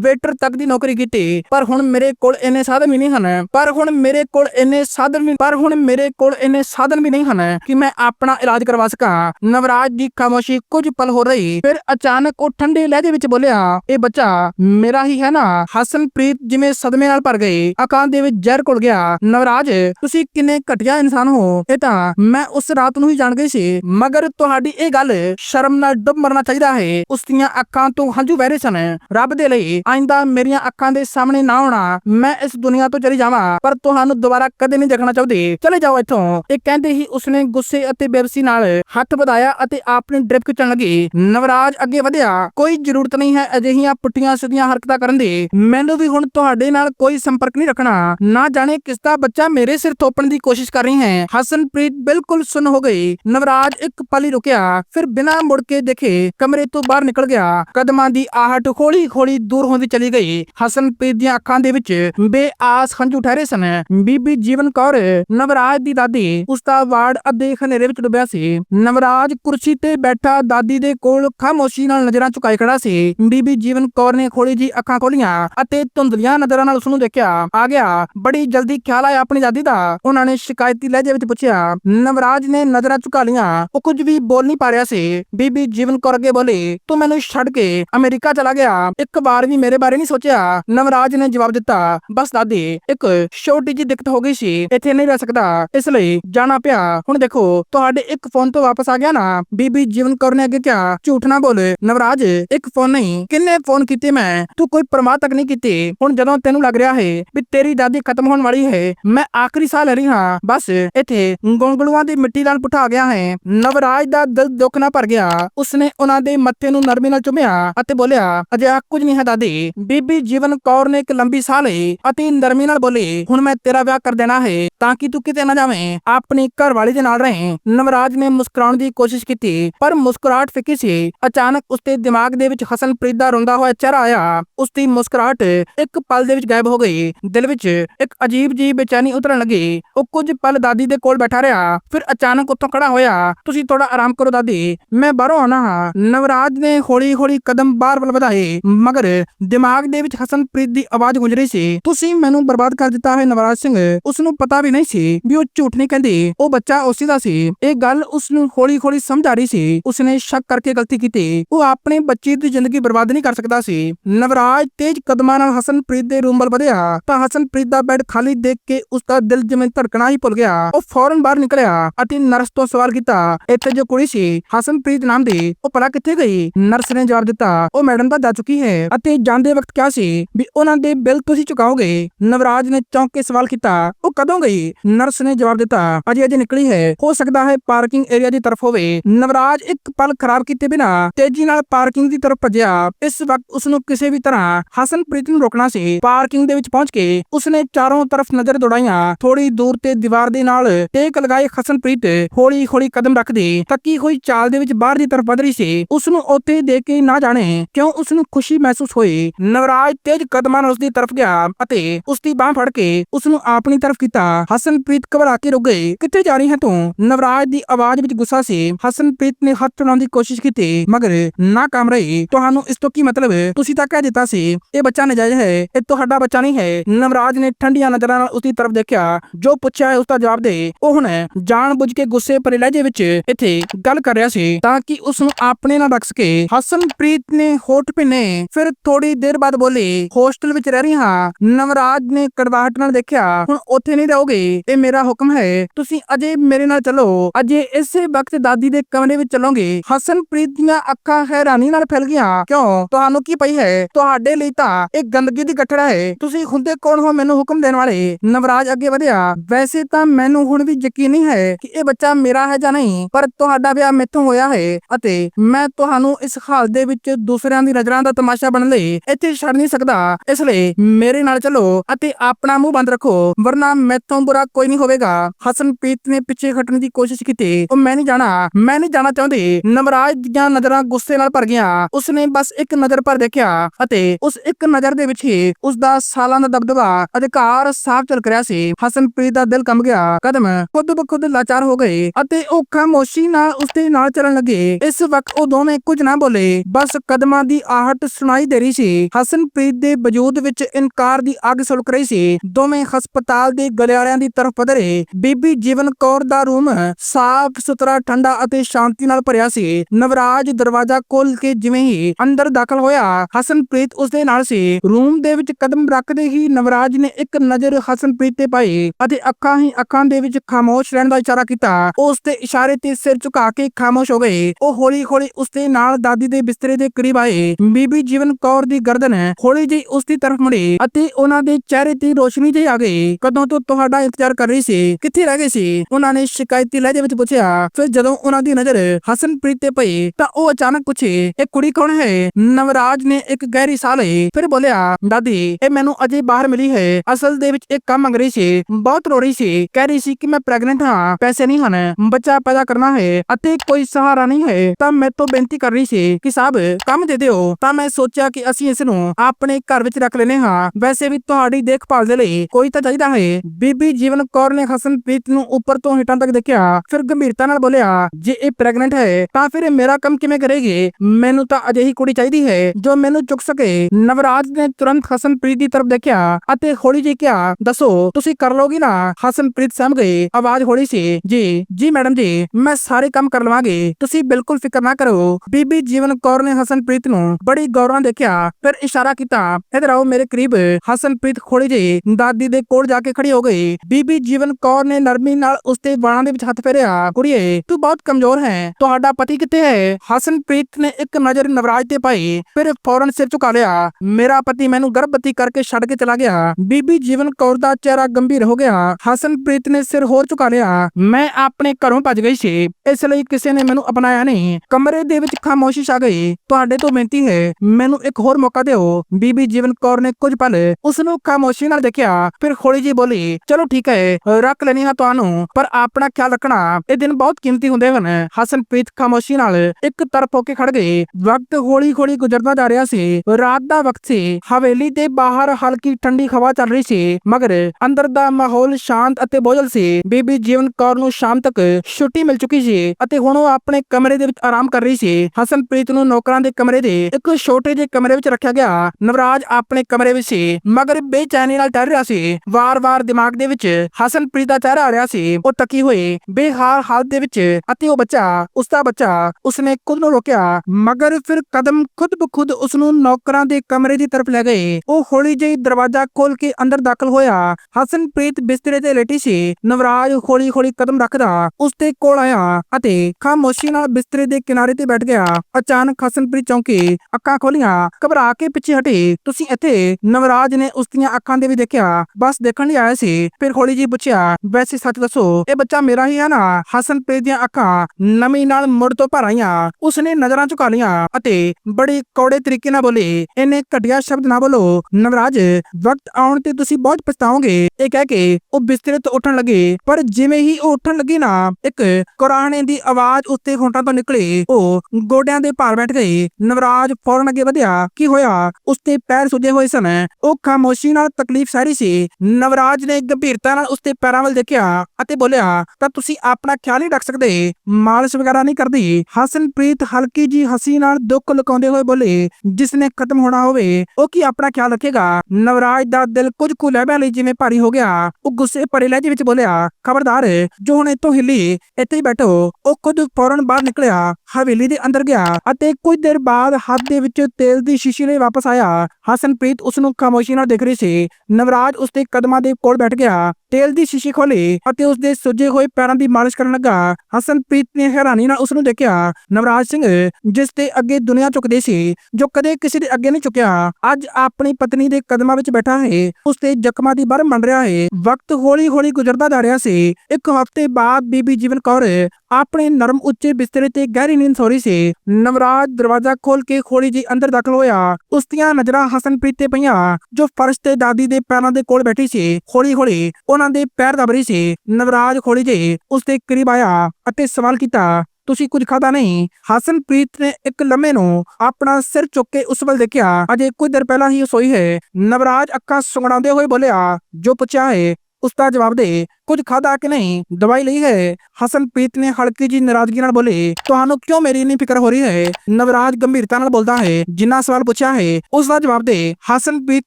ਵੇਟਰ ਤੱਕ ਦੀ ਨੌਕਰੀ ਕੀਤੀ, ਪਰ ਹੁਣ ਮੇਰੇ ਕੋਲ ਇੰਨੇ ਸਾਧਨ ਵੀ ਨਹੀਂ ਹਨ। ਪਰ ਹੁਣ ਮੇਰੇ ਕੋਲ ਇੰਨੇ ਸਾਧਨ ਵੀ ਪਰ ਹੁਣ ਮੇਰੇ ਕੋਲ ਇੰਨੇ ਸਾਧਨ ਵੀ ਨਹੀਂ ਹਨ ਕਿ ਮੈਂ ਆਪਣਾ ਇਲਾਜ ਕਰਵਾ ਸਕਾਂ। ਨਵਰਾਜ ਦੀ ਖਾਮੋਸ਼ੀ ਕੁਝ ਪਲ ਹੋ ਰਹੀ। ਫਿਰ ਅਚਾਨਕ ਉਹ ਠੰਡੇ ਲਹਿਜੇ ਵਿੱਚ ਬੋਲਿਆ, ਇਹ ਬੱਚਾ ਮੇਰਾ ਹੀ ਹੈ ਨਾ? ਹਸਨਪ੍ਰੀਤ ਜਿਵੇਂ ਸਦਮੇ ਨਾਲ ਭਰ ਗਈ ਅੱਖਾਂ ਦੇ ਵਿੱਚ ਜ਼ਹਿਰ ਘੁਲ ਗਿਆ। ਨਵਰਾਜ, ਤੁਸੀਂ ਕਿੰਨੇ ਘਟੀਆ ਇਨਸਾਨ ਹੋ। ਇਹ ਤਾਂ ਮੈਂ ਉਸ ਰਾਤ ਨੂੰ ਹੀ ਜਾਣ ਗਈ ਸੀ। ਮਗਰ ਤੁਹਾਡੀ ਇਹ ਗੱਲ ਸ਼ਰਮ ਨਾਲ ਡੁੱਬ ਮਰਨਾ ਚਾਹੀਦਾ ਹੈ। ਉਸ ਦੀਆਂ ਅੱਖਾਂ ਤੋਂ ਹੰਝੂ ਵਹਿ ਰਹੇ ਸਨ। ਰੱਬ ਦੇ ਲਈ ਆਇੰਦਾ ਮੇਰੀਆਂ ਅੱਖਾਂ ਦੇ ਸਾਹਮਣੇ ਨਾ ਆਉਣਾ। ਮੈਂ ਇਸ ਦੁਨੀਆ ਤੋਂ ਚਲੀ ਜਾਵਾਂ, ਪਰ ਤੁਹਾਨੂੰ ਦੁਬਾਰਾ ਕਦੇ ਨਹੀਂ ਦੇਖਣਾ ਚਾਹੁੰਦੀ। ਚਲੇ ਜਾਓ ਇੱਥੋਂ। ਇਹ ਕਹਿੰਦੇ ਹੀ ਉਸਨੇ ਗੁੱਸੇ ਅਤੇ ਬੇਬਸੀ ਨਾਲ ਹੱਥ ਵਧਾਇਆ ਅਤੇ ਆਪਣੀ ਡ੍ਰਿਪ ਖਿੱਚਣ ਲੱਗੀ ਨਵਰਾਜ ਅੱਗੇ ਵਧਿਆ। ਕੋਈ ਜ਼ਰੂਰਤ ਨਹੀਂ ਹੈ ਅਜਿਹੀਆਂ ਪੁੱਟੀਆਂ ਸਿੱਧੀਆਂ ਹਰਕਤਾਂ ਕਰਨ ਦੀ। ਮੈਨੂੰ ਵੀ ਹੁਣ ਤੁਹਾਡੇ ਨਾਲ ਕੋਈ ਸੰਪਰਕ ਨਹੀਂ ਰੱਖਣਾ। ਨਾ ਜਾਣੇ ਕਿਸ ਦਾ ਬੱਚਾ ਮੇਰੇ ਸਿਰ ਥੋਪਣ ਦੀ ਕੋਸ਼ਿਸ਼ ਕਰ ਰਹੀ ਹੈ। ਹਸਨਪ੍ਰੀਤ ਬਿਲਕੁਲ ਸੁੰਨ ਹੋ ਗਈ। ਨਵਰਾਜ ਇੱਕ ਪਲ ਹੀ ਰੁਕਿਆ। ਫਿਰ ਬਿਨਾਂ ਮੁੜ ਕੇ ਦੇਖੇ ਕਮਰੇ ਤੋਂ ਬਾਹਰ ਨਿਕਲ ਗਿਆ। ਕਦਮਾਂ ਦੀ ਆਹਟ ਹੌਲੀ ਹੌਲੀ ਦੂਰ ਹੁੰਦੀ ਚਲੀ ਗਈ। ਹਸਨਪ੍ਰੀਤ ਦੀਆਂ ਅੱਖਾਂ ਦੇ ਵਿੱਚ ਬੇਆਸ ਹੰਝੂ ਠਹਿਰੇ ਸਨ। ਬੀਬੀ ਜੀਵਨ ਕੌਰ, ਨਵਰਾਜ ਦੀ ਦਾਦੀ ਉਸ ਦਾ ਵਾਰਡ ਅੱਧੇ ਹਨੇਰੇ ਵਿੱਚ ਡੁੱਬਿਆ ਸੀ। ਨਵਰਾਜ ਕੁਰਸੀ ਤੇ ਬੈਠਾ ਦਾਦੀ ਦੇ ਕੋਲ ਖਾਮੋਸ਼ੀ ਨਾਲ ਨਜ਼ਰਾਂ ਝੁਕਾਏ ਖੜਾ ਸੀ। ਬੀਬੀ ਜੀਵਨ ਕੌਰ ਨੇ ਖੋਲੀ ਜੀ ਅੱਖਾਂ ਖੋਲੀਆਂ ਅਤੇ ਧੁੰਦਲੀਆਂ ਨਜ਼ਰਾਂ ਨਾਲ ਉਸ ਨੂੰ ਦੇਖਿਆ। ਆ ਗਿਆ। ਬੜੀ ਜਲਦੀ ਖਿਆਲ ਆਇਆ ਆਪਣੀ ਦਾਦੀ ਦਾ। ਉਹਨਾਂ ਨੇ ਸ਼ਿਕਾਇਤੀ ਲਹਿਜੇ ਵਿੱਚ ਪੁੱਛਿਆ, ਨਵਰਾਜ ਨੇ ਨਜ਼ਰਾਂ ਝੁਕਾ ਲੀਆਂ ਉਹ ਕੁਝ ਵੀ ਬੋਲ ਨਹੀਂ ਪਾ ਰਿਹਾ ਸੀ। ਬੀਬੀ ਜੀਵਨ ਕੌਰ ਅੱਗੇ ਬੋਲੀ, ਤੂੰ ਮੈਨੂੰ ਛੱਡ ਕੇ ਅਮਰੀਕਾ ਚਲਾ ਗਿਆ। ਇੱਕ ਵਾਰ ਵੀ ਮੇਰੇ ਬਾਰੇ ਨਹੀਂ ਸੋਚਿਆ। ਨਵਰਾਜ ਨੇ ਜਵਾਬ ਦਿੱਤਾ, ਬਸ ਦਾਦੀ, ਇੱਕ ਛੋਟੀ ਜਿਹੀ ਦਿੱਕਤ ਹੋ ਗਈ ਸੀ। ਇੱਥੇ ਨਹੀਂ ਰਹਿ ਸਕਦਾ। ਇਸ ਲਈ ਜਾਣਾ ਪਿਆ। ਹੁਣ ਦੇਖੋ, ਤੁਹਾਡੇ ਇੱਕ ਫੋਨ ਤੋਂ ਵਾਪਸ ਆ ਗਿਆ ਨਾ? ਬੀਬੀ ਜੀਵਨ ਕੌਰ ਨੇ ਅੱਗੇ ਕਿਹਾ, ਝੂਠ ਨਾ ਬੋਲ, ਨਵਰਾਜ, ਇੱਕ ਫੋਨ ਨਹੀਂ, ਕਿੰਨੇ ਫੋਨ ਕੀਤੇ ਮੈਂ? ਤੂੰ ਕੋਈ ਪਰਵਾਹ ਤੱਕ ਨਹੀਂ ਕੀਤੀ। ਹੁਣ ਜਦੋਂ ਤੈਨੂੰ ਲੱਗ ਰਿਹਾ ਹੈ ਵੀ ਤੇਰੀ ਦਾਦੀ ਖਤਮ ਹੋਣ ਵਾਲੀ ਹੈ, ਮੈਂ ਆਖਰੀ ਸਾਹ ਲੈ ਰਹੀ ਹਾਂ। ਬਸ ਇੱਥੇ ਗੋਂਗਲੂਆਂ ਦੀ ਮਿੱਟੀ ਨਾਲ ਪੁਠਾ ਗਿਆ ਹੈ। ਨਵਰਾਜ ਦਾ ਦਿਲ ਦੁੱਖ ਨਾਲ ਭਰ ਗਿਆ। ਉਸਨੇ ਉਹਨਾਂ ਦੇ ਮੱਥੇ ਨੂੰ ਨਰਮੀ ਨਾਲ ਚੁੰਮਿਆ ਅਤੇ ਬੋਲਿਆ, ਅਜਿਹਾ ਕੁਝ ਨਹੀਂ ਹੈ ਦਾਦੀ। ਬੀਬੀ ਜੀਵਨ ਕੌਰ ਨੇ ਇੱਕ ਲੰਬੀ ਸਾਹ ਲਈ ਅਤੇ ਨਰਮੀ ਨਾਲ ਬੋਲੀ, ਹੁਣ ਮੈਂ ਤੇਰਾ ਵਿਆਹ ਕਰ ਦੇਣਾ ਹੈ, ਤਾਂ ਕਿ ਤੂੰ ਕਿਤੇ ਨਾ ਜਾਵੇਂ। ਆਪਣੀ ਘਰਵਾਲੀ ਦੇ ਨਾਲ ਰਹੇ। ਨਵਰਾਜ ਨੇ ਮੁਸਕਰਾਉਣ ਦੀ ਕੋਸ਼ਿਸ਼ ਕੀਤੀ, ਪਰ ਮੁਸਕਰਾਹਟ ਫਿੱਕੀ ਸੀ। ਅਚਾਨਕ ਉਸਦੇ ਦਿਮਾਗ ਦੇ ਵਿੱਚ ਹਸਨਪ੍ਰੀਤ ਦਾ ਰੋਂਦਾ ਹੋਇਆ ਚਿਹਰਾ ਆਇਆ। ਉਸਦੀ ਮੁਸਕਰਾਹਟ ਇੱਕ ਪਲ ਦੇ ਵਿੱਚ ਗਾਇਬ ਹੋ ਗਈ। ਦਿਲ ਵਿੱਚ ਇੱਕ ਅਜੀਬ ਜੀ ਬੇਚੈਨੀ ਉਤਰਨ ਲੱਗੀ। ਉਹ ਕੁਝ ਪਲ ਦਾਦੀ ਦੇ ਕੋਲ ਬੈਠਾ ਰਿਹਾ। ਫਿਰ ਅਚਾਨਕ ਉੱਥੋਂ ਖੜਾ ਹੋਇਆ। ਤੁਸੀਂ ਥੋੜਾ ਆਰਾਮ ਕਰੋ ਦਾਦੀ। ਮੈਂ ਬਾਹਰੋਂ ਆਉਣਾ ਨਵਰਾਜ ਨੇ ਹੌਲੀ-ਹੌਲੀ ਕਦਮ ਬਾਹਰ ਵੱਲ ਵਧਾਏ। ਮਗਰ ਦਿਮਾਗ ਦੇ ਵਿੱਚ ਹਸਨਪ੍ਰੀਤ ਦੀ ਆਵਾਜ਼ ਗੂੰਜ ਰਹੀ ਸੀ। ਤੁਸੀਂ ਮੈਨੂੰ ਬਰਬਾਦ ਕਰ ਦਿੱਤਾ ਹੈ ਨਵਰਾਜ ਸਿੰਘ। ਉਸ ਨੂੰ ਪਤਾ ਵੀ ਨਹੀਂ ਸੀ ਵੀ ਉਹ ਝੂਠ ਨਹੀਂ ਕਹਿੰਦੀ। ਉਹ ਬੱਚਾ ਉਸੇ ਦਾ ਸੀ। ਇਹ ਗੱਲ ਉਸ ਨੂੰ ਹੌਲੀ-ਹੌਲੀ ਸਮਝ ਆ ਰਹੀ ਸੀ। ਉਸਨੇ ਸ਼ੱਕ ਕਰਕੇ ਗਲਤੀ ਕੀਤੀ। ਉਹ ਆਪਣੇ ਬੱਚੇ ਦੀ ਜ਼ਿੰਦਗੀ ਬਰਬਾਦ ਨਹੀਂ ਕਰ ਸਕਦਾ ਸੀ। ਨਵਰਾਜ ਤੇਜ਼ ਕਦਮਾਂ ਨਾਲ ਹਸਨਪ੍ਰੀਤ ਦੇ ਰੂਮ ਵੱਲ ਵਧਿਆ। ਤਾਂ ਹਸਨਪ੍ਰੀਤ ਦਾ ਬੈੱਡ ਖਾਲੀ ਦੇਖ ਕੇ ਉਸ ਦਾ ਦਿਲ ਜਿਵੇਂ ਧੜਕਣਾ ਹੀ ਭੁੱਲ ਗਿਆ। ਉਹ ਫੌਰਨ ਬਾਹਰ ਨਿਕਲਿਆ ਅਤੇ ਨਰਸ ਤੋਂ ਸਵਾਲ ਕੀਤਾ, ਇੱਥੇ ਜੋ ਕੁੜੀ ਸੀ, ਹਸਨਪ੍ਰੀਤ ਨਾਮ ਦੀ, ਉਹ ਭਲਾ ਕਿੱਥੇ ਗਈ? ਨਰਸ ਨੇ ਜਵਾਬ ਦਿੱਤਾ, ਉਹ ਮੈਡਮ ਦਾ ਜਾ ਚੁੱਕੀ ਹੈ ਅਤੇ ਜਾਂਦੇ ਵਕਤ ਕਿਹਾ ਸੀ ਵੀ ਉਹਨਾਂ ਦੇ ਬਿੱਲ ਤੁਸੀਂ ਚੁਕਾਓਗੇ। ਨਵਰਾਜ ਨੇ ਚੌਂਕ ਕੇ ਸਵਾਲ ਕੀਤਾ, ਉਹ ਕਦੋਂ ਗਈ? ਨਰਸ ਨੇ ਜਵਾਬ ਦਿੱਤਾ, ਅਜੇ ਅਜੇ ਨਿਕਲੀ ਹੈ, ਹੋ ਸਕਦਾ ਹੈ ਪਾਰਕਿੰਗ ਏਰੀਆ ਦੀ ਤਰਫ ਹੋਵੇ। ਨਵਰਾਜ ਇੱਕ ਪਲ ਖਰਾਬ ਕੀਤੇ ਬਿਨਾ ਤੇਜ਼ੀ ਨਾਲ ਪਾਰਕਿੰਗ ਦੀ ਤਰਫ ਭੱਜਿਆ। ਇਸ ਵਕਤ ਉਸ ਨੂੰ ਕਿਸੇ ਵੀ ਤਰ੍ਹਾਂ ਹਸਨਪ੍ਰੀਤ ਨੂੰ ਰੋਕਣਾ ਸੀ। ਪਾਰਕਿੰਗ ਦੇ ਵਿੱਚ ਪਹੁੰਚ ਕੇ ਉਸਨੇ ਚਾਰੋਂ ਤਰਫ ਨਜ਼ਰ ਦੌੜਾਈਆਂ। ਥੋੜੀ ਦੂਰ ਤੇ ਦੀਵਾਰ ਦੇ ਨਾਲ ਟੇਕ ਲਗਾਏ ਹਸਨਪ੍ਰੀਤ ਹੌਲੀ ਹੌਲੀ ਕਦਮ ਰੱਖਦੀ ਤੱਕੀ ਹੋਈ ਚਾਲ ਦੇ ਵਿੱਚ ਬਾਹਰ ਦੀ ਤਰਫ ਵਧ ਰਹੀ ਸੀ। ਉਸ ਨੂੰ ਉੱਥੇ ਦੇਖ ਕੇ ਨਾ ਜਾਣੇ ਕਿਉਂ ਉਸ ਨੂੰ ਖੁਸ਼ੀ ਮਹਿਸੂਸ ਹੋਈ। ਨਵਰਾਜ ਤੇਜ਼ ਕਦਮਾਂ ਨਾਲ ਉਸ ਦੀ ਤਰਫ ਗਿਆ ਅਤੇ ਉਸ ਦੀ ਬਾਹ ਫੜ ਕੇ ਉਸ ਨੂੰ ਆਪਣੀ ਤਰਫ ਕੀਤਾ। ਹਸਨਪ੍ਰੀਤ ਘਬਰਾ ਕੇ ਰੁਕ ਗਈ। ਕਿੱਥੇ ਜਾ ਰਹੀ ਹੈ ਤੂੰ? ਨਵਰਾਜ ਦੀ ਆਵਾਜ਼ ਵਿੱਚ ਗੁੱਸਾ ਸੀ। ਹਸਨਪ੍ਰੀਤ ਨੇ ਹੱਥ ਚੜਾਉਣ ਦੀ ਕੋਸ਼ਿਸ਼ ਕੀਤੀ, ਮਗਰ ਨਾਕਾਮ ਰਹੀ। ਤੁਹਾਨੂੰ ਇਸ ਤੋਂ ਕੀ ਮਤਲਬ? ਤੁਸੀਂ ਤਾਂ ਕਹਿ ਦਿੱਤਾ ਸੀ, ਇਹ ਬੱਚਾ ਨਜਾਇਜ਼ ਹੈ, ਇਹ ਤੁਹਾਡਾ ਬੱਚਾ ਨਹੀਂ ਹੈ। ਨਵਰਾਜ ਨੇ ਠੰਡੀਆਂ ਨਜ਼ਰਾਂ ਨਾਲ ਉਸ ਦੀ ਤਰਫ ਦੇਖਿਆ। ਜੋ ਪੁੱਛਿਆ ਉਸ ਦਾ ਜਵਾਬ ਦੇ, ਉਹ ਹੁਣ ਜਾਣ ਕੇ ਗੁੱਸੇ ਭਰੇ ਲਹਿਜੇ ਵਿੱਚ ਇੱਥੇ ਗੱਲ ਕਰ ਰਿਹਾ ਸੀ, ਤਾਂ ਕਿ ਉਸ ਨੂੰ ਆਪਣੇ ਨਾਲ ਰੱਖ ਸਕੇ। ਹਸਨਪ੍ਰੀਤ ਨੇ ਹੋਠ ਭਿੰਨੇ, ਫਿਰ ਥੋੜੀ ਦੇਰ ਬਾਅਦ ਬੋਲੇ, ਹੋਸਟਲ ਵਿੱਚ ਰਹਿ ਰਹੀ ਹਾਂ। ਨਵਰਾਜ ਨੇ ਕੜਵਾਹਟ ਨਾਲ ਦੇਖਿਆ, ਹੁਣ ਉੱਥੇ ਨਹੀਂ ਰਹੋਗੇ? ਇਹ ਮੇਰਾ ਹੁਕਮ ਹੈ। ਤੁਸੀਂ ਅਜੇ ਮੇਰੇ ਨਾਲ ਚਲੋ। ਅਜੇ ਇਸੇ ਵਕਤ ਦਾਦੀ ਦੇ ਕਮਰੇ ਵਿੱਚ ਚਲੋਗੇ। ਹਸਨਪ੍ਰੀਤ ਦੀਆਂ ਅੱਖਾਂ ਹੈਰਾਨੀ ਨਾਲ ਫੈਲ ਗਈਆਂ। ਕਿਉਂ? ਤੁਹਾਨੂੰ ਕੀ ਪਈ ਹੈ? ਤੁਹਾਡੇ ਲਈ ਤਾਂ ਇਹ ਗੰਦਗੀ ਦੀ ਗੱਠੜਾ ਹੈ। ਤੁਸੀਂ ਹੁੰਦੇ ਕੌਣ ਹੋ ਮੈਨੂੰ ਹੁਕਮ ਦੇਣ ਵਾਲੇ? ਨਵਰਾਜ ਅੱਗੇ ਵਧਿਆ। ਵੈਸੇ ਤਾਂ ਮੈਨੂੰ ਹੁਣ ਵੀ ਯਕੀਨ ਨਹੀਂ ਹੈ ਕਿ ਇਹ ਬੱਚਾ ਮੇਰਾ ਹੈ ਜਾਂ ਨਹੀਂ, ਪਰ ਤੁਹਾਡਾ ਵਿਆਹ ਮੈਥੋਂ ਹੋਇਆ ਹੈ ਅਤੇ ਮੈਂ ਤੁਹਾਨੂੰ ਇਸ ਹਾਲ ਦੇ ਵਿੱਚ ਦੂਸਰਿਆਂ ਦੀ ਨਜ਼ਰਾਂ ਦਾ ਤਮਾਸ਼ਾ ਬਣਨ ਲਈ ਇੱਥੇ ਛੱਡ ਨਹੀਂ ਸਕਦਾ। ਇਸ ਲਈ ਮੇਰੇ ਨਾਲ ਚਲੋ ਅਤੇ ਆਪਣਾ ਮੂੰਹ ਬੰਦ ਰੱਖੋ, ਵਰਨਾ ਮੈਥੋਂ ਬੁਰਾ ਕੋਈ ਨਹੀਂ ਹੋਵੇਗਾ। ਹਸਨਪ੍ਰੀਤ ਨੇ ਪਿੱਛੇ ਹਟਣ ਦੀ ਕੋਸ਼ਿਸ਼ ਕੀਤੀ। ਉਹ, ਮੈਂ ਨਹੀਂ ਜਾਣਾ। ਮੈਂ ਨਹੀਂ ਜਾਣਾ ਚਾਹੁੰਦੀ। ਨਵਰਾਜ ਦੀਆਂ ਨਜ਼ਰਾਂ ਗੁੱਸੇ ਨਾਲ ਭਰ ਗਈਆਂ ਉਸਨੇ ਬਸ ਇੱਕ ਨਜ਼ਰ ਪਰ ਦੇਖਿਆ ਅਤੇ ਉਸ ਇੱਕ ਨਜ਼ਰ ਦੇ ਵਿੱਚ ਹੀ ਉਸ ਦਾ ਸਾਲਾਂ ਦਾ ਦਬਦਬਾ ਅਧਿਕਾਰ ਸਾਫ਼ ਝਲਕ ਰਿਹਾ ਸੀ। ਹਸਨਪ੍ਰੀਤ ਦਾ ਦਿਲ ਕੰਬ ਗਿਆ। ਕਦਮ ਖੁਦ ਬਖੁਦ ਲਾਚਾਰ ਹੋ ਗਏ ਅਤੇ ਉਹ ਖਾਮੋਸ਼ੀ ਨਾਲ ਉਸਦੇ ਨਾਲ ਚੱਲਣ ਲੱਗੇ। ਇਸ ਵਕਤ ਉਹ ਦੋਵੇਂ ਕੁਝ ਨਾ ਬੋਲੇ। ਬਸ ਕਦਮਾਂ ਦੀ ਆਹਟ ਸੁਣਾਈ ਦੇ ਰਹੀ ਸੀ। ਹਸਨਪ੍ਰੀਤ ਦੇ ਵਜੂਦ ਵਿੱਚ ਇਨਕਾਰ ਦੀ ਅੱਗ ਸੁਲਕ ਰਹੀ ਸੀ। ਦੋਵੇਂ ਹਸਪਤਾਲ ਦੇ ਗਲਿਆਰਿਆਂ ਦੀ ਤਰਫ ਵਧ ਬੀਬੀ ਜੀਵਨ ਕੌਰ ਦਾ ਰੂਮ ਸਾਫ਼ ਸੁਥਰਾ ਠੰਡਾ ਅਤੇ ਸ਼ਾਂਤੀ ਨਾਲ ਭਰਿਆ ਸੀ। ਨਵਰਾਜ ਦਰਵਾਜ਼ਾ ਖੋਲ ਕੇ ਜਿਵੇਂ ਹੀ ਅੰਦਰ ਦਾਖਲ ਹੋਇਆ, ਹਸਨਪ੍ਰੀਤ ਉਸਦੇ ਨਾਲ ਸੀ। ਰੂਮ ਦੇ ਵਿੱਚ ਕਦਮ ਰੱਖਦੇ ਹੀ ਨਵਰਾਜ ਨੇ ਇੱਕ ਨਜ਼ਰ ਹਸਨਪ੍ਰੀਤ ਤੇ ਪਾਈ ਅਤੇ ਅੱਖਾਂ ਹੀ ਅੱਖਾਂ ਦੇ ਵਿੱਚ ਖਾਮੋਸ਼ ਰਹਿਣ ਦਾ ਇਸ਼ਾਰਾ ਕੀਤਾ। ਉਸ ਦੇ ਇਸ਼ਾਰੇ ਤੇ ਸਿਰ ਝੁਕਾ ਕੇ ਖਾਮੋਸ਼ ਹੋ ਗਏ। ਉਹ ਹੌਲੀ-ਹੌਲੀ ਉਸਦੇ ਨਾਲ ਦਾਦੀ ਦੇ ਬਿਸਤਰੇ ਦੇ ਕਰੀਬ ਆਏ। ਬੀਬੀ ਜੀਵਨ ਕੌਰ ਦੀ ਗਰਦਨ ਹੌਲੀ ਜਿਹੀ ਉਸਦੀ ਤਰਫ ਮੁੜੀ ਅਤੇ ਉਹਨਾਂ ਦੇ ਚਿਹਰੇ ਤੇ ਰੋਸ਼ਨੀ ਜਿਹੀ ਆ ਗਈ। ਕਦੋਂ ਤੋਂ ਤੁਹਾਡਾ ਇੰਤਜ਼ਾਰ ਕਰ ਰਹੀ ਸੀ? ਕਿੱਥੇ ਰਹਿ ਗਏ ਸੀ? ਉਹਨਾਂ ਨੇ ਸ਼ਿਕਾਇਤੀ ਲਹਿਜੇ ਵਿੱਚ ਪੁੱਛਿਆ। ਫਿਰ ਜਦੋਂ ਉਹਨਾਂ ਦੀ ਨਜ਼ਰ ਹਸਨਪ੍ਰੀਤ ਤੇ ਪਈ ਤਾਂ ਉਹ ਅਚਾਨਕ ਪੁੱਛੇ ਇਹ ਕੁੜੀ ਕੌਣ ਹੈ ਨਵਰਾਜ ਨੇ ਇੱਕ ਗਹਿਰੀ ਸਾਹ ਲਈ ਫਿਰ ਬੋਲਿਆ ਦਾਦੀ ਇਹ ਮੈਨੂੰ ਅਜੇ ਬਾਹਰ ਮਿਲੀ ਹੈ ਅਸਲ ਦੇ ਵਿੱਚ ਇੱਕ ਕੰਮ ਮੰਗ ਰਹੀ ਸੀ ਬਹੁਤ ਰੋ ਰਹੀ ਸੀ ਕਹਿ ਰਹੀ ਸੀ ਕਿ ਮੈਂ ਪ੍ਰੈਗਨੈਂਟ ਹਾਂ ਪੈਸੇ ਨਹੀਂ ਹਨ ਬੱਚਾ ਪੈਦਾ ਕਰਨਾ ਹੈ ਅਤੇ ਕੋਈ ਸਹਾਰਾ ਨਹੀਂ ਹੈ ਤਾਂ ਮੈਂ ਤੋਂ ਬੇਨਤੀ ਕਰ ਰਹੀ ਸੀ ਕਿ ਸਾਹਿਬ ਕੰਮ ਦੇ ਦਿਓ ਤਾਂ ਮੈਂ ਸੋਚਿਆ ਕਿ ਅਸੀਂ ਇਸ ਨੂੰ ਆਪਣੇ ਘਰ ਵਿੱਚ ਰੱਖ ਲੈਨੇ ਹਾਂ ਵੈਸੇ ਵੀ ਤੁਹਾਡੀ ਦੇਖਭਾਲ ਦੇ ਲਈ ਕੋਈ ਤਾਂ ਚਾਹੀਦਾ ਹੈ ਬੀਬੀ ਜੀਵਨ ਕੌਰ ਨੇ ਹਸਨਪ੍ਰੀਤ ਨੂੰ ਉੱਪਰ ਤੋਂ ਹੇਠਾਂ ਤੱਕ ਦੇਖਿਆ ਫਿਰ ਗੰਭੀਰਤਾ ਨਾਲ ਬੋਲਿਆ ਜੇ ਇਹ ਪ੍ਰੈਗਨੈਂਟ ਹੈ ਤਾਂ ਫਿਰ ਇਹ ਮੇਰਾ ਕੰਮ ਕਿਵੇਂ ਕਰੇਗੀ? ਮੈਨੂੰ ਤਾਂ ਅਜਿਹੀ ਕੁੜੀ ਚਾਹੀਦੀ ਹੈ, ਜੋ ਮੈਨੂੰ ਚੁੱਕ ਸਕੇ। ਨਵਰਾਜ ਨੇ ਤੁਰੰਤ ਹਸਨਪ੍ਰੀਤ ਦੀ ਤਰਫ ਦੇਖਿਆ ਅਤੇ ਹੌਲੀ ਜੀ ਕਿਹਾ, ਦੱਸੋ, ਤੁਸੀਂ ਕਰ ਲੋਗੀ ਨਾ? ਹਸਨਪ੍ਰੀਤ ਸਮਝ ਗਈ। ਆਵਾਜ਼ ਹੌਲੀ ਸੀ, ਜੀ ਜੀ ਮੈਡਮ ਜੀ, ਮੈਂ ਸਾਰੇ ਕੰਮ ਕਰ ਲਵਾਂਗੀ। ਤੁਸੀਂ ਬਿਲਕੁਲ ਫਿਕਰ ਨਾ ਕਰੋ। ਬੀਬੀ ਜੀਵਨ ਕੌਰ ਨੇ ਹਸਨਪ੍ਰੀਤ ਨੂੰ ਬੜੀ ਗੌਰ ਦੇਖਿਆ, ਫਿਰ ਇਸ਼ਾਰਾ ਕੀਤਾ, ਇਧਰ ਆਓ ਮੇਰੇ ਕਰੀਬ। ਹਸਨਪ੍ਰੀਤ ਖੋਲੀ ਜਿਹੀ ਦਾਦੀ ਦੇ ਕੋਲ ਜਾ ਕੇ ਖੜੀ ਹੋ ਗਈ। ਬੀਬੀ ਜੀਵਨ ਕੌਰ ਨੇ ਨਰਮੀ ਨਾਲ ਉਸਦੇ ਬਾਹਾਂ ਦੇ ਵਿੱਚ ਹੱਥ ਫੇਰਿਆ, ਕੁੜੀਏ, ਤੂੰ ਬਹੁਤ ਕਮਜ਼ੋਰ ਹੈ। ਤੁਹਾਡਾ ਪਤੀ ਕਿੱਥੇ ਕਿੱਥੇ ਹੈ ਹਸਨਪ੍ਰੀਤ ਨੇ ਇੱਕ ਨਜ਼ਰ ਨਵਰਾਜ ਤੇ ਪਾਈ ਫਿਰ ਫੌਰਨ ਸਿਰ ਝੁਕਾ ਲਿਆ ਮੇਰਾ ਪਤੀ ਮੈਨੂੰ ਗਰਭਵਤੀ ਕਰਕੇ ਛੱਡ ਕੇ ਚਲਾ ਗਿਆ ਬੀਬੀ ਜੀਵਨ ਕੌਰ ਦਾ ਚਿਹਰਾ ਗੰਭੀਰ ਹੋ ਗਿਆ ਹਸਨਪ੍ਰੀਤ ਨੇ ਸਿਰ ਹੋਰ ਝੁਕਾ ਲਿਆ ਮੈਂ ਆਪਣੇ ਘਰੋਂ ਭੱਜ ਗਈ ਸੀ ਇਸ ਲਈ ਕਿਸੇ ਨੇ ਮੈਨੂੰ ਅਪਣਾਇਆ ਨਹੀਂ ਕਮਰੇ ਦੇ ਵਿੱਚ ਖਾਮੋਸ਼ੀ ਛਾ ਗਈ ਤੁਹਾਡੇ ਤੋਂ ਬੇਨਤੀ ਹੈ ਮੈਨੂੰ ਇੱਕ ਹੋਰ ਮੌਕਾ ਦਿਓ ਬੀਬੀ ਜੀਵਨ ਕੌਰ ਨੇ ਕੁਝ ਪਲ ਉਸ ਨੂੰ ਖਾਮੋਸ਼ੀ ਨਾਲ ਦੇਖਿਆ ਫਿਰ ਹੌਲੀ ਜੀ ਬੋਲੀ ਚਲੋ ਠੀਕ ਹੈ ਰੱਖ ਲੈਣੀ ਹਾਂ ਤੁਹਾਨੂੰ ਪਰ ਆਪਣਾ ਖਿਆਲ ਰੱਖਣਾ ਇਹ ਦਿਨ ਬਹੁਤ ਕੀਮਤੀ ਹੁੰਦੇ ਹਨ ਹਸਨਪ੍ਰੀਤ ਖਾਮੋਸ਼ੀ ਨਾਲ ਇੱਕ ਤਰਫ ਹੋ ਕੇ ਖੜ ਗਏ। ਵਕਤ ਹੌਲੀ ਹੌਲੀ ਗੁਜ਼ਰਦਾ ਜਾ ਰਿਹਾ ਸੀ। ਰਾਤ ਦਾ ਵਕਤ ਸੀ। ਹਵੇਲੀ ਦੇ ਬਾਹਰ ਹਲਕੀ ਠੰਡੀ ਹਵਾ ਚੱਲ ਰਹੀ ਸੀ, ਮਗਰ ਅੰਦਰ ਦਾ ਮਾਹੌਲ ਸ਼ਾਂਤ ਅਤੇ ਬੋਝਲ ਸੀ। ਬੀਬੀ ਜੀਵਨ ਕੌਰ ਨੂੰ ਸ਼ਾਮ ਤੱਕ ਛੁੱਟੀ ਮਿਲ ਚੁੱਕੀ ਸੀ ਅਤੇ ਹੁਣ ਉਹ ਆਪਣੇ ਕਮਰੇ ਦੇ ਵਿੱਚ ਆਰਾਮ ਕਰ ਰਹੀ ਸੀ। ਹਸਨਪ੍ਰੀਤ ਨੂੰ ਨੌਕਰਾਂ ਦੇ ਕਮਰੇ ਦੇ ਇੱਕ ਛੋਟੇ ਜਿਹੇ ਕਮਰੇ ਵਿੱਚ ਰੱਖਿਆ ਗਿਆ। ਨਵਰਾਜ ਆਪਣੇ ਕਮਰੇ ਵਿੱਚ ਸੀ, ਮਗਰ ਬੇਚੈਨੀ ਨਾਲ ਟਹਿਲ ਰਿਹਾ ਸੀ। ਵਾਰ-ਵਾਰ ਦਿਮਾਗ ਦੇ ਵਿੱਚ ਹਸਨਪ੍ਰੀਤ ਦਾ ਚਿਹਰਾ ਆ ਰਿਹਾ ਸੀ। ਉਹ ਤੱਕੀ ਹੋਈ, ਬੇਹਾਲ ਹਾਲਤ ਦੇ ਵਿੱਚ ਅਤੇ ਉਹ ਬੱਚਾ ਉਸ ਦਾ ਬੱਚਾ ਉਸਨੇ ਖੁਦ ਨੂੰ ਰੋਕਿਆ, ਮਗਰ ਫਿਰ ਕਦਮ ਖੁਦ ਬਖੁਦ ਉਸ ਨੂੰ ਨੌਕਰਾਂ ਦੇ ਕਮਰੇ ਦੀ ਤਰਫ ਲੈ ਗਏ। ਉਹ ਹੌਲੀ ਜਿਹੀ ਦਰਵਾਜ਼ਾ ਖੋਲ ਕੇ ਅੰਦਰ ਦਾਖਲ ਹੋਇਆ। ਹਸਨਪ੍ਰੀਤ ਬਿਸਤਰੇ ਤੇ ਲੇਟੀ ਸੀ। ਨਵਰਾਜ ਹੌਲੀ-ਹੌਲੀ ਕਦਮ ਰੱਖਦਾ ਉਸ ਦੇ ਕੋਲ ਆਇਆ ਅਤੇ ਖਾਮੋਸ਼ੀ ਨਾਲ ਬਿਸਤਰੇ ਦੇ ਕਿਨਾਰੇ ਤੇ ਬੈਠ ਗਿਆ। ਅਚਾਨਕ ਹਸਨਪ੍ਰੀਤ ਚੌਂਕੀ ਅੱਖਾਂ ਖੋਲੀਆਂ। ਘਬਰਾ ਕੇ ਪਿੱਛੇ ਹਟੀ। ਤੁਸੀਂ ਇੱਥੇ? ਨਵਰਾਜ ਨੇ ਉਸ ਦੀਆਂ ਅੱਖਾਂ ਦੇ ਵੀ ਦੇਖਿਆ। ਬਸ ਦੇਖਣ ਲਈ ਆਇਆ ਸੀ। ਫਿਰ ਹੌਲੀ ਜੀ ਪੁੱਛਿਆ, ਵੈਸੇ ਸੱਚ ਦੱਸੋ, ਇਹ ਬੱਚਾ ਮੇਰਾ ਹੀ ਹੈ ਨਾ? ਹਸਨਪ੍ਰੀਤ ਦੀਆਂ ਅੱਖਾਂ ਨਮੀ ਨਾਲ ਮੁੜ ਤੋਂ ਭਰ ਆਈਆਂ ਉਸਨੇ ਨਜ਼ਰਾਂ ਝੁਕਾ ਲਈਆਂ ਅਤੇ ਬੜੇ ਕੌੜੇ ਤਰੀਕੇ ਨਾਲ ਬੋਲੇ ਇਹਨੇ ਘਟੀਆ ਸ਼ਬਦ ਨਾ ਬੋਲੋ। ਨਵਰਾਜ, ਵਕਤ ਆਉਣ ਤੇ ਤੁਸੀਂ ਬਹੁਤ ਪਛਤਾਓਗੇ। ਇਹ ਕਹਿ ਕੇ ਉਹ ਬਿਸਤਰੇ ਤੋਂ ਉੱਠਣ ਲੱਗੇ, ਪਰ ਜਿਵੇਂ ਹੀ ਉਹ ਉੱਠਣ ਲੱਗੇ ਨਾ, ਇੱਕ ਕੁਰਾਨੇ ਦੀ ਆਵਾਜ਼ ਉੱਤੇ ਹੋਂਠਾਂ ਤੋਂ ਨਿਕਲੀ। ਉਹ ਗੋਡਿਆਂ ਦੇ ਭਾਰ ਬੈਠ ਗਏ। ਨਵਰਾਜ ਫੌਰਨ ਅੱਗੇ ਵਧਿਆ, ਕੀ ਹੋਇਆ? ਉਸਦੇ ਪੈਰ ਸੁੱਜੇ ਹੋਏ ਸਨ। ਉਹ ਖਾਮੋਸ਼ੀ ਨਾਲ ਤਕਲੀਫ ਸਾਰੀ ਸੀ। ਨਵਰਾਜ ਨੇ ਗੰਭੀਰਤਾ ਨਾਲ ਉਸਦੇ ਪੈਰਾਂ ਵੱਲ ਦੇਖਿਆ ਅਤੇ ਬੋਲਿਆ, ਤਾਂ ਤੁਸੀਂ ਆਪਣਾ ਖਿਆਲ ਨਹੀਂ ਰੱਖ ਸਕਦੇ। ਮਾਲਿਸ਼ ਵਗੈਰਾ ਨਹੀਂ ਕਰਦੀ। ਹਸਨਪ੍ਰੀਤ ਹਲਕੀ ਜੀ ਹਸੀ ਨਾਲ ਦੁੱਖ ਲੁਕਾਉਂਦੇ ਹੋਏ ਬੋਲੇ ਜਿਸ ਨੇ ਖਤਮ ਹੋਣਾ ਹੋਵੇ, ਉਹ ਕੀ ਆਪਣਾ ਖਿਆਲ ਰੱਖੇਗਾ? ਨਵਰਾਜ ਦਾ ਦਿਲ ਕੁਝ ਕੁ ਲਹਿਬਿਆਂ ਲਈ ਜਿਵੇਂ ਭਾਰੀ ਹੋ ਗਿਆ, ਉਹ ਗੁੱਸੇ ਭਰੇ ਲਹਿਜੇ ਵਿੱਚ ਬੋਲਿਆ, ਖਬਰਦਾਰ, ਜੋ ਹੁਣ ਇੱਥੋਂ ਹਿੱਲੀ, ਇੱਥੇ ਹੀ ਬੈਠੋ। ਉਹ ਖੁਦ ਫੌਰਨ ਬਾਹਰ ਨਿਕਲਿਆ, ਹਵੇਲੀ ਦੇ ਅੰਦਰ ਗਿਆ ਅਤੇ ਕੁਝ ਦੇਰ ਬਾਅਦ ਹੱਥ ਦੇ ਵਿੱਚ ਤੇਲ ਦੀ ਸ਼ੀਸ਼ੀ ਲਈ ਵਾਪਸ ਆਇਆ। ਹਸਨਪ੍ਰੀਤ ਉਸ ਨੂੰ ਖਾਮੋਸ਼ੀ ਨਾਲ ਦੇਖ ਰਹੀ ਸੀ। ਨਵਰਾਜ ਉਸ ਦੇ ਕਦਮਾਂ ਦੇ ਕੋਲ ਬੈਠ ਗਿਆ। ਤੇਲ ਦੀ ਸ਼ੀਸ਼ੀ ਖੋਲੀ ਅਤੇ ਉਸ ਦੇ ਸੁੱਜੇ ਹੋਏ ਪੈਰਾਂ ਦੀ ਮਾਲਿਸ਼ ਕਰਨ ਲੱਗਾ। ਹਸਨਪ੍ਰੀਤ ਨੇ ਹੈਰਾਨੀ ਨਾਲ ਉਸ ਨੂੰ ਦੇਖਿਆ, ਨਵਰਾਜ ਸਿੰਘ, ਜਿਸ ਦੇ ਅੱਗੇ ਦੁਨੀਆ ਝੁਕਦੀ ਸੀ, ਜੋ ਕਦੇ ਕਿਸੇ ਦੇ ਅੱਗੇ ਨਹੀਂ ਝੁਕਿਆ। ਅੱਜ ਆਪਣੀ ਪਤਨੀ ਦੇ ਕਦਮਾਂ ਵਿੱਚ ਬੈਠਾ ਹੈ ਉਸ ਦੇ ਜ਼ਖਮਾਂ ਦੀ ਬਰ ਮੰਨ ਰਿਹਾ ਹੈ। ਵਕਤ ਹੌਲੀ-ਹੌਲੀ ਗੁਜ਼ਰਦਾ ਜਾ ਰਿਹਾ ਸੀ। ਇੱਕ ਹਫ਼ਤੇ ਬਾਅਦ ਬੀਬੀ ਜੀਵਨ ਕੌਰ ਆਪਣੇ ਨਰਮ, ਉੱਚੇ ਬਿਸਤਰੇ ਤੇ ਗਹਿਰੀ ਨੀਂਦ ਸੋ ਰਹੀ ਸੀ। ਨਵਰਾਜ ਦਰਵਾਜ਼ਾ ਖੋਲ ਕੇ ਹੌਲੀ ਜੀ ਅੰਦਰ ਦਾਖਲ ਹੋਇਆ। ਉਸ ਦੀਆਂ ਨਜ਼ਰਾਂ ਹਸਨਪ੍ਰੀਤ ਤੇ ਪਈਆਂ, ਜੋ ਫਰਸ਼ ਤੇ ਦਾਦੀ ਦੇ ਪੈਰਾਂ ਦੇ ਕੋਲ ਬੈਠੀ ਸੀ। ਹੌਲੀ-ਹੌਲੀ ਉਹਨਾਂ ਦੇ ਪੈਰ ਦਬ ਰਹੀ ਸੀ। ਨਵਰਾਜ ਖੋਲੀ ਜੇ ਉਸ ਦੇ ਕਰੀਬ ਆਇਆ ਅਤੇ ਸਵਾਲ ਕੀਤਾ, ਤੁਸੀਂ ਕੁਝ ਖਾਦਾ ਨਹੀਂ? ਹਸਨਪ੍ਰੀਤ ਨੇ ਇੱਕ ਲੰਮੇ ਨੂੰ ਆਪਣਾ ਸਿਰ ਚੁੱਕ ਕੇ ਉਸ ਵੱਲ ਦੇਖਿਆ। ਅਜੇ ਕੁਝ ਦੇਰ ਪਹਿਲਾਂ ਹੀ ਉਹ ਸੋਈ ਹੈ। ਨਵਰਾਜ ਅੱਖਾਂ ਸੁੰਗੜਾਉਂਦੇ ਹੋਏ ਬੋਲਿਆ, ਜੋ ਪੁੱਛਿਆ ਹੈ ਉਸ ਦਾ ਜਵਾਬ ਦੇ, ਕੁਝ ਖਾਦਾ ਕਿ ਨਹੀਂ? ਦਵਾਈ ਲਈ ਹੈ? ਹਸਨਪ੍ਰੀਤ ਨੇ ਹਲਕੀ ਜੀ ਨਾਰਾਜ਼ਗੀ ਨਾਲ ਬੋਲੇ, ਤੁਹਾਨੂੰ ਕਿਉਂ ਮੇਰੀ ਇੰਨੀ ਫਿਕਰ ਹੋ ਰਹੀ ਹੈ? ਨਵਰਾਜ ਗੰਭੀਰਤਾ ਨਾਲ ਬੋਲਦਾ ਹੈ, ਜਿੰਨਾ ਸਵਾਲ ਪੁੱਛਿਆ ਹੈ ਉਸ ਦਾ ਜਵਾਬ ਦੇ। ਹਸਨਪ੍ਰੀਤ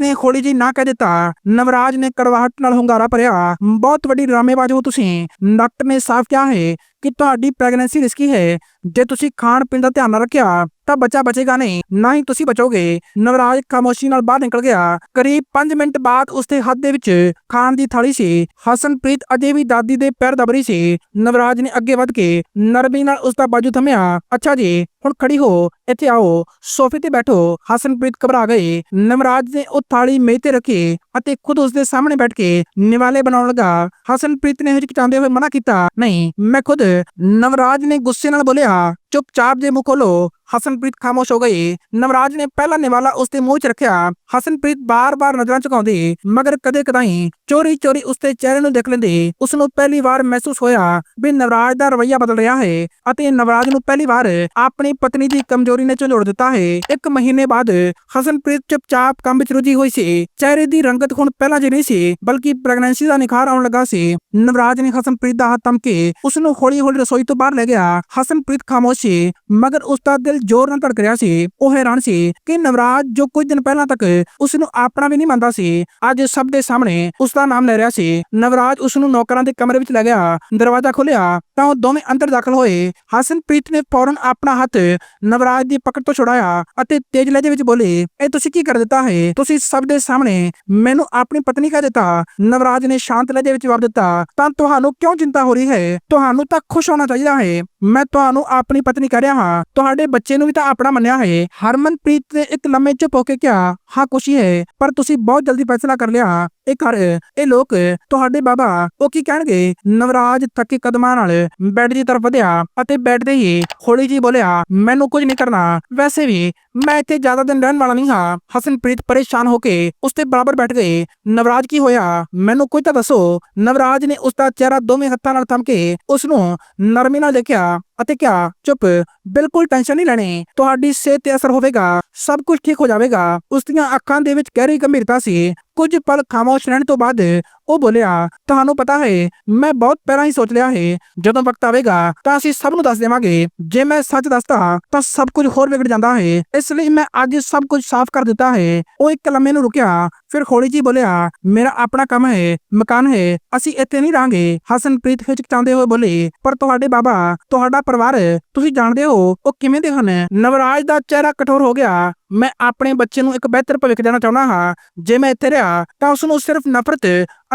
ਨੇ ਹੌਲੀ ਜੀ ਨਾ ਕਹਿ ਦਿੱਤਾ। ਨਵਰਾਜ ਨੇ ਕੜਵਾਹਟ ਨਾਲ ਹੁੰਗਾਰਾ ਭਰਿਆ, ਬਹੁਤ ਵੱਡੀ ਡਰਾਮੇਬਾਜ਼ ਹੋ ਤੁਸੀਂ। ਡਾਕਟਰ ਨੇ ਸਾਫ਼ ਕਿਹਾ ਹੈ ਕਿ ਤੁਹਾਡੀ ਪ੍ਰੈਗਨੈਂਸੀ ਰਿਸਕੀ ਹੈ। ਜੇ ਤੁਸੀਂ ਖਾਣ ਪੀਣ ਦਾ ਧਿਆਨ ਨਾ ਰੱਖਿਆ ਤਾਂ ਬੱਚਾ ਬਚੇਗਾ ਨਹੀਂ। ਨਾ ਹੀ ਤੁਸੀਂ ਬਚੋਗੇ। ਨਵਰਾਜ ਖਾਮੋਸ਼ੀ ਨਾਲ ਬਾਹਰ ਨਿਕਲ ਗਿਆ। ਕਰੀਬ 5 ਮਿੰਟ ਬਾਅਦ ਉਸਦੇ ਹੱਥ ਦੇ ਵਿੱਚ ਖਾਣ ਦੀ ਥਾਲੀ ਸੀ। ਹਸਨਪ੍ਰੀਤ ਅਜੇ ਵੀ ਦਾਦੀ ਦੇ ਪੈਰ ਦਬ ਰਹੀ ਸੀ। ਨਵਰਾਜ ਨੇ ਅੱਗੇ ਵੱਧ ਕੇ ਨਰਮੀ ਨਾਲ ਉਸਦਾ ਬਾਜੂ ਥੰਮਿਆ। ਅੱਛਾ ਜੀ, ਹੁਣ ਖੜੀ ਹੋ। ਇੱਥੇ ਆਓ। ਸੋਫੇ ਤੇ ਬੈਠੋ। ਹਸਨਪ੍ਰੀਤ ਘਬਰਾ ਗਏ ਨਵਰਾਜ ਨੇ ਉਹ ਥਾਲੀ ਮੇਜ਼ ਤੇ ਰੱਖੀ ਅਤੇ ਖੁਦ ਉਸਦੇ ਸਾਹਮਣੇ ਬੈਠ ਕੇ ਨਿਵਾਲੇ ਬਣਾਉਣ ਲੱਗਾ। ਹਸਨਪ੍ਰੀਤ ਨੇ ਹਿਚਕਿਚਾਉਂਦੇ ਹੋਏ ਮਨਾ ਕੀਤਾ। ਨਹੀਂ, ਮੈਂ ਖੁਦ। ਨਵਰਾਜ ਨੇ ਗੁੱਸੇ ਨਾਲ ਬੋਲਿਆ। ਚੁੱਪਚਾਪ ਜੇ ਮੂੰਹ ਖੋਲੋ ਹਸਨਪ੍ਰੀਤ ਖਾਮੋਸ਼ ਹੋ ਗਈ ਨਵਰਾਜ ਨੇ ਪਹਿਲਾ ਨਿਵਾਲਾ ਉਸਦੇ ਮੂੰਹ 'ਚ ਰੱਖਿਆ। ਹਸਨਪ੍ਰੀਤ ਬਾਰ-ਬਾਰ ਨਜ਼ਰਾਂ ਝੁਕਾਉਂਦੀ, ਮਗਰ ਕਦੇ-ਕਦਾਈ ਚੋਰੀ-ਚੋਰੀ ਉਸਦੇ ਚਿਹਰੇ ਨੂੰ ਦੇਖ ਲੈਂਦੀ। ਉਸ ਨੂੰ ਪਹਿਲੀ ਵਾਰ ਮਹਿਸੂਸ ਹੋਇਆ ਵੀ ਨਵਰਾਜ ਦਾ ਰਵੱਈਆ ਬਦਲ ਰਿਹਾ ਹੈ ਅਤੇ ਨਵਰਾਜ ਨੂੰ ਪਹਿਲੀ ਵਾਰ ਆਪਣੀ ਪਤਨੀ ਦੀ ਕਮਜ਼ੋਰੀ ਨੇ ਝੰਜੋੜ ਦਿੱਤਾ ਹੈ। ਇੱਕ ਮਹੀਨੇ ਬਾਅਦ ਹਸਨਪ੍ਰੀਤ ਚੁੱਪਚਾਪ ਕੰਮ ਵਿੱਚ ਰੁੱਝੀ ਹੋਈ ਸੀ। ਚਿਹਰੇ ਦੀ ਰੰਗਤ ਹੁਣ ਪਹਿਲਾਂ ਜਿਹੀ ਨਹੀਂ ਸੀ, ਬਲਕਿ ਪ੍ਰੈਗਨੈਂਸੀ ਦਾ ਨਿਖਾਰ ਆਉਣ ਲੱਗਾ ਸੀ। ਨਵਰਾਜ ਨੇ ਹਸਨਪ੍ਰੀਤ ਦਾ ਹੱਥ ਥੰਮ ਕੇ ਉਸ ਨੂੰ ਹੌਲੀ-ਹੌਲੀ ਰਸੋਈ ਤੋਂ ਬਾਹਰ ਲੈ ਗਿਆ। ਹਸਨਪ੍ਰੀਤ ਖਾਮੋਸ਼ ਸੀ ਮਗਰ ਉਸ ਦਾ ਦਿਲ ਜ਼ੋਰ ਨਾਲ ਧੜਕ ਰਿਹਾ ਸੀ, ਉਹ ਹੈਰਾਨ ਸੀ ਕਿ ਨਵਰਾਜ ਜੋ ਕੁਝ ਦਿਨ ਪਹਿਲਾਂ ਤੱਕ ਉਸ ਨੂੰ ਆਪਣਾ ਵੀ ਨਹੀਂ ਮੰਨਦਾ ਸੀ, ਅੱਜ ਸਭ ਦੇ ਸਾਹਮਣੇ ਉਸ ਦਾ ਨਾਮ ਲੈ ਰਿਹਾ ਸੀ। ਨਵਰਾਜ ਉਸ ਨੂੰ ਨੌਕਰਾਂ ਦੇ ਕਮਰੇ ਵਿੱਚ ਲੈ ਗਿਆ, ਦਰਵਾਜ਼ਾ ਖੋਲ੍ਹਿਆ ਤਾਂ ਉਹ ਦੋਵੇਂ ਅੰਦਰ ਦਾਖਲ ਹੋਏ। ਹਸਨਪ੍ਰੀਤ ਨੇ ਫੌਰਨ ਆਪਣਾ ਹੱਥ ਨਵਰਾਜ ਦੀ ਪਕੜ ਤੋਂ ਛੁਡਾਇਆ ਅਤੇ ਤੇਜ਼ ਲਹਿਜੇ ਵਿੱਚ ਬੋਲੇ, ਇਹ ਤੁਸੀਂ ਕੀ ਕਰ ਦਿੱਤਾ ਹੈ? ਤੁਸੀਂ ਸਭ ਦੇ ਸਾਹਮਣੇ ਮੈਨੂੰ ਆਪਣੀ ਪਤਨੀ ਕਹਿ ਦਿੱਤਾ। ਨਵਰਾਜ ਨੇ ਸ਼ਾਂਤ ਲਹਿਜੇ ਵਿੱਚ ਜਵਾਬ ਦਿੱਤਾ, ਤਾਂ ਤੁਹਾਨੂੰ ਕਿਉਂ ਚਿੰਤਾ ਹੋ ਰਹੀ ਹੈ? ਤੁਹਾਨੂੰ ਤਾਂ ਖੁਸ਼ ਹੋਣਾ ਚਾਹੀਦਾ ਹੈ। ਮੈਂ ਤੁਹਾਨੂੰ ਆਪਣੀ ਪਤਨੀ ਕਹਿ ਰਿਹਾ ਹਾਂ, ਤੁਹਾਡੇ ਬੱਚੇ ਨੂੰ ਵੀ ਤਾਂ ਆਪਣਾ ਮੰਨਿਆ ਹੈ। ਹਰਮਨਪ੍ਰੀਤ ਨੇ ਇੱਕ ਲੰਮੇ ਚੁੱਪ ਹੋ ਕੇ ਕਿਹਾ, ਹਾਂ, ਖੁਸ਼ੀ ਹੈ, ਪਰ ਤੁਸੀਂ ਬਹੁਤ ਜਲਦੀ ਫੈਸਲਾ ਕਰ ਲਿਆ। ਇਹ ਘਰ ਇਹ ਲੋਕ ਤੁਹਾਡੇ ਬਾਬਾ, ਉਹ ਕੀ ਕਹਿਣਗੇ? ਨਵਰਾਜ ਥੱਕੇ ਕਦਮਾਂ ਨਾਲ ਬੈੱਡ ਦੀ ਤਰਫ ਵਧਿਆ ਅਤੇ ਬੈੱਡ ਤੇ ਹੀ ਹੌਲੀ ਜੀ ਬੋਲਿਆ, ਮੈਨੂੰ ਕੁਝ ਨਹੀਂ ਕਰਨਾ। ਵੈਸੇ ਵੀ ਮੈਂ ਇੱਥੇ ਜ਼ਿਆਦਾ ਦਿਨ ਰਹਿਣ ਵਾਲਾ ਨਹੀਂ ਹਾਂ। ਹਸਨਪ੍ਰੀਤ ਪਰੇਸ਼ਾਨ ਹੋ ਕੇ ਉਸ ਦੇ ਬਰਾਬਰ ਬੈਠ ਗਏ। ਨਵਰਾਜ ਕੀ ਹੋਇਆ? ਮੈਨੂੰ ਕੋਈ ਤਾਂ ਦੱਸੋ। ਨਵਰਾਜ ਨੇ ਉਸ ਦਾ ਚਿਹਰਾ ਦੋਵੇਂ ਹੱਥਾਂ ਨਾਲ ਥੰਮ ਕੇ ਉਸ ਨੂੰ ਨਰਮੀ ਨਾਲ ਦੇਖਿਆ। ਅਤੇ ਕਿਹਾ ਚੁੱਪ। ਬਿਲਕੁਲ ਟੈਨਸ਼ਨ ਨਹੀਂ ਲੈਣੀ। ਤੁਹਾਡੀ ਸਿਹਤ ਤੇ ਅਸਰ ਹੋਵੇਗਾ। ਸਭ ਕੁਝ ਠੀਕ ਹੋ ਜਾਵੇਗਾ। ਉਸ ਦੀਆਂ ਅੱਖਾਂ ਦੇ ਵਿੱਚ ਗਹਿਰੀ ਗੰਭੀਰਤਾ ਸੀ। ਕੁਝ ਪਲ ਖਾਮੋਸ਼ ਰਹਿਣ ਤੋਂ ਬਾਅਦ ਉਹ ਬੋਲਿਆ, ਤੁਹਾਨੂੰ ਪਤਾ ਹੈ, ਮੈਂ ਬਹੁਤ ਪਹਿਲਾਂ ਹੀ ਸੋਚ ਲਿਆ ਹੈ, ਜਦੋਂ ਵਕਤ ਆਵੇਗਾ, ਤਾਂ ਅਸੀਂ ਸਭ ਨੂੰ ਦੱਸ ਦੇਵਾਂਗੇ। ਜੇ ਮੈਂ ਸੱਚ ਦੱਸਦਾ, ਤਾਂ ਸਭ ਕੁਝ ਹੋਰ ਵਿਗੜ ਜਾਂਦਾ ਹੈ। ਇਸ ਲਈ ਮੈਂ ਅੱਜ ਸਭ ਕੁਝ ਸਾਫ਼ ਕਰ ਦਿੱਤਾ ਹੈ। ਉਹ ਇੱਕ ਲੰਮੇ ਨੂੰ ਰੁਕਿਆ, ਫਿਰ ਹੌਲੀ ਜੀ ਬੋਲਿਆ, ਮੇਰਾ ਆਪਣਾ ਕੰਮ ਹੈ, ਮਕਾਨ ਹੈ, ਅਸੀਂ ਇੱਥੇ ਨਹੀਂ ਰਾਂਗੇ ਹਸਨਪ੍ਰੀਤ ਹਿਚਕਚਾਉਂਦੇ ਹੋਏ ਬੋਲੇ, ਪਰ ਤੁਹਾਡੇ ਬਾਬਾ, ਤੁਹਾਡਾ ਪਰਿਵਾਰ ਤੁਸੀਂ ਜਾਣਦੇ ਹੋ ਉਹ ਕਿਵੇਂ ਦੇ ਹਨ? ਨਵਰਾਜ ਦਾ ਚਿਹਰਾ ਕਠੋਰ ਹੋ ਗਿਆ। ਮੈਂ ਆਪਣੇ ਬੱਚੇ ਨੂੰ ਇੱਕ ਬਿਹਤਰ ਭਵਿੱਖ ਦੇਣਾ ਚਾਹੁੰਦਾ ਹਾਂ। ਜੇ ਮੈਂ ਇੱਥੇ ਰਿਹਾ, ਤਾਂ ਉਸ ਨੂੰ ਸਿਰਫ ਨਫ਼ਰਤ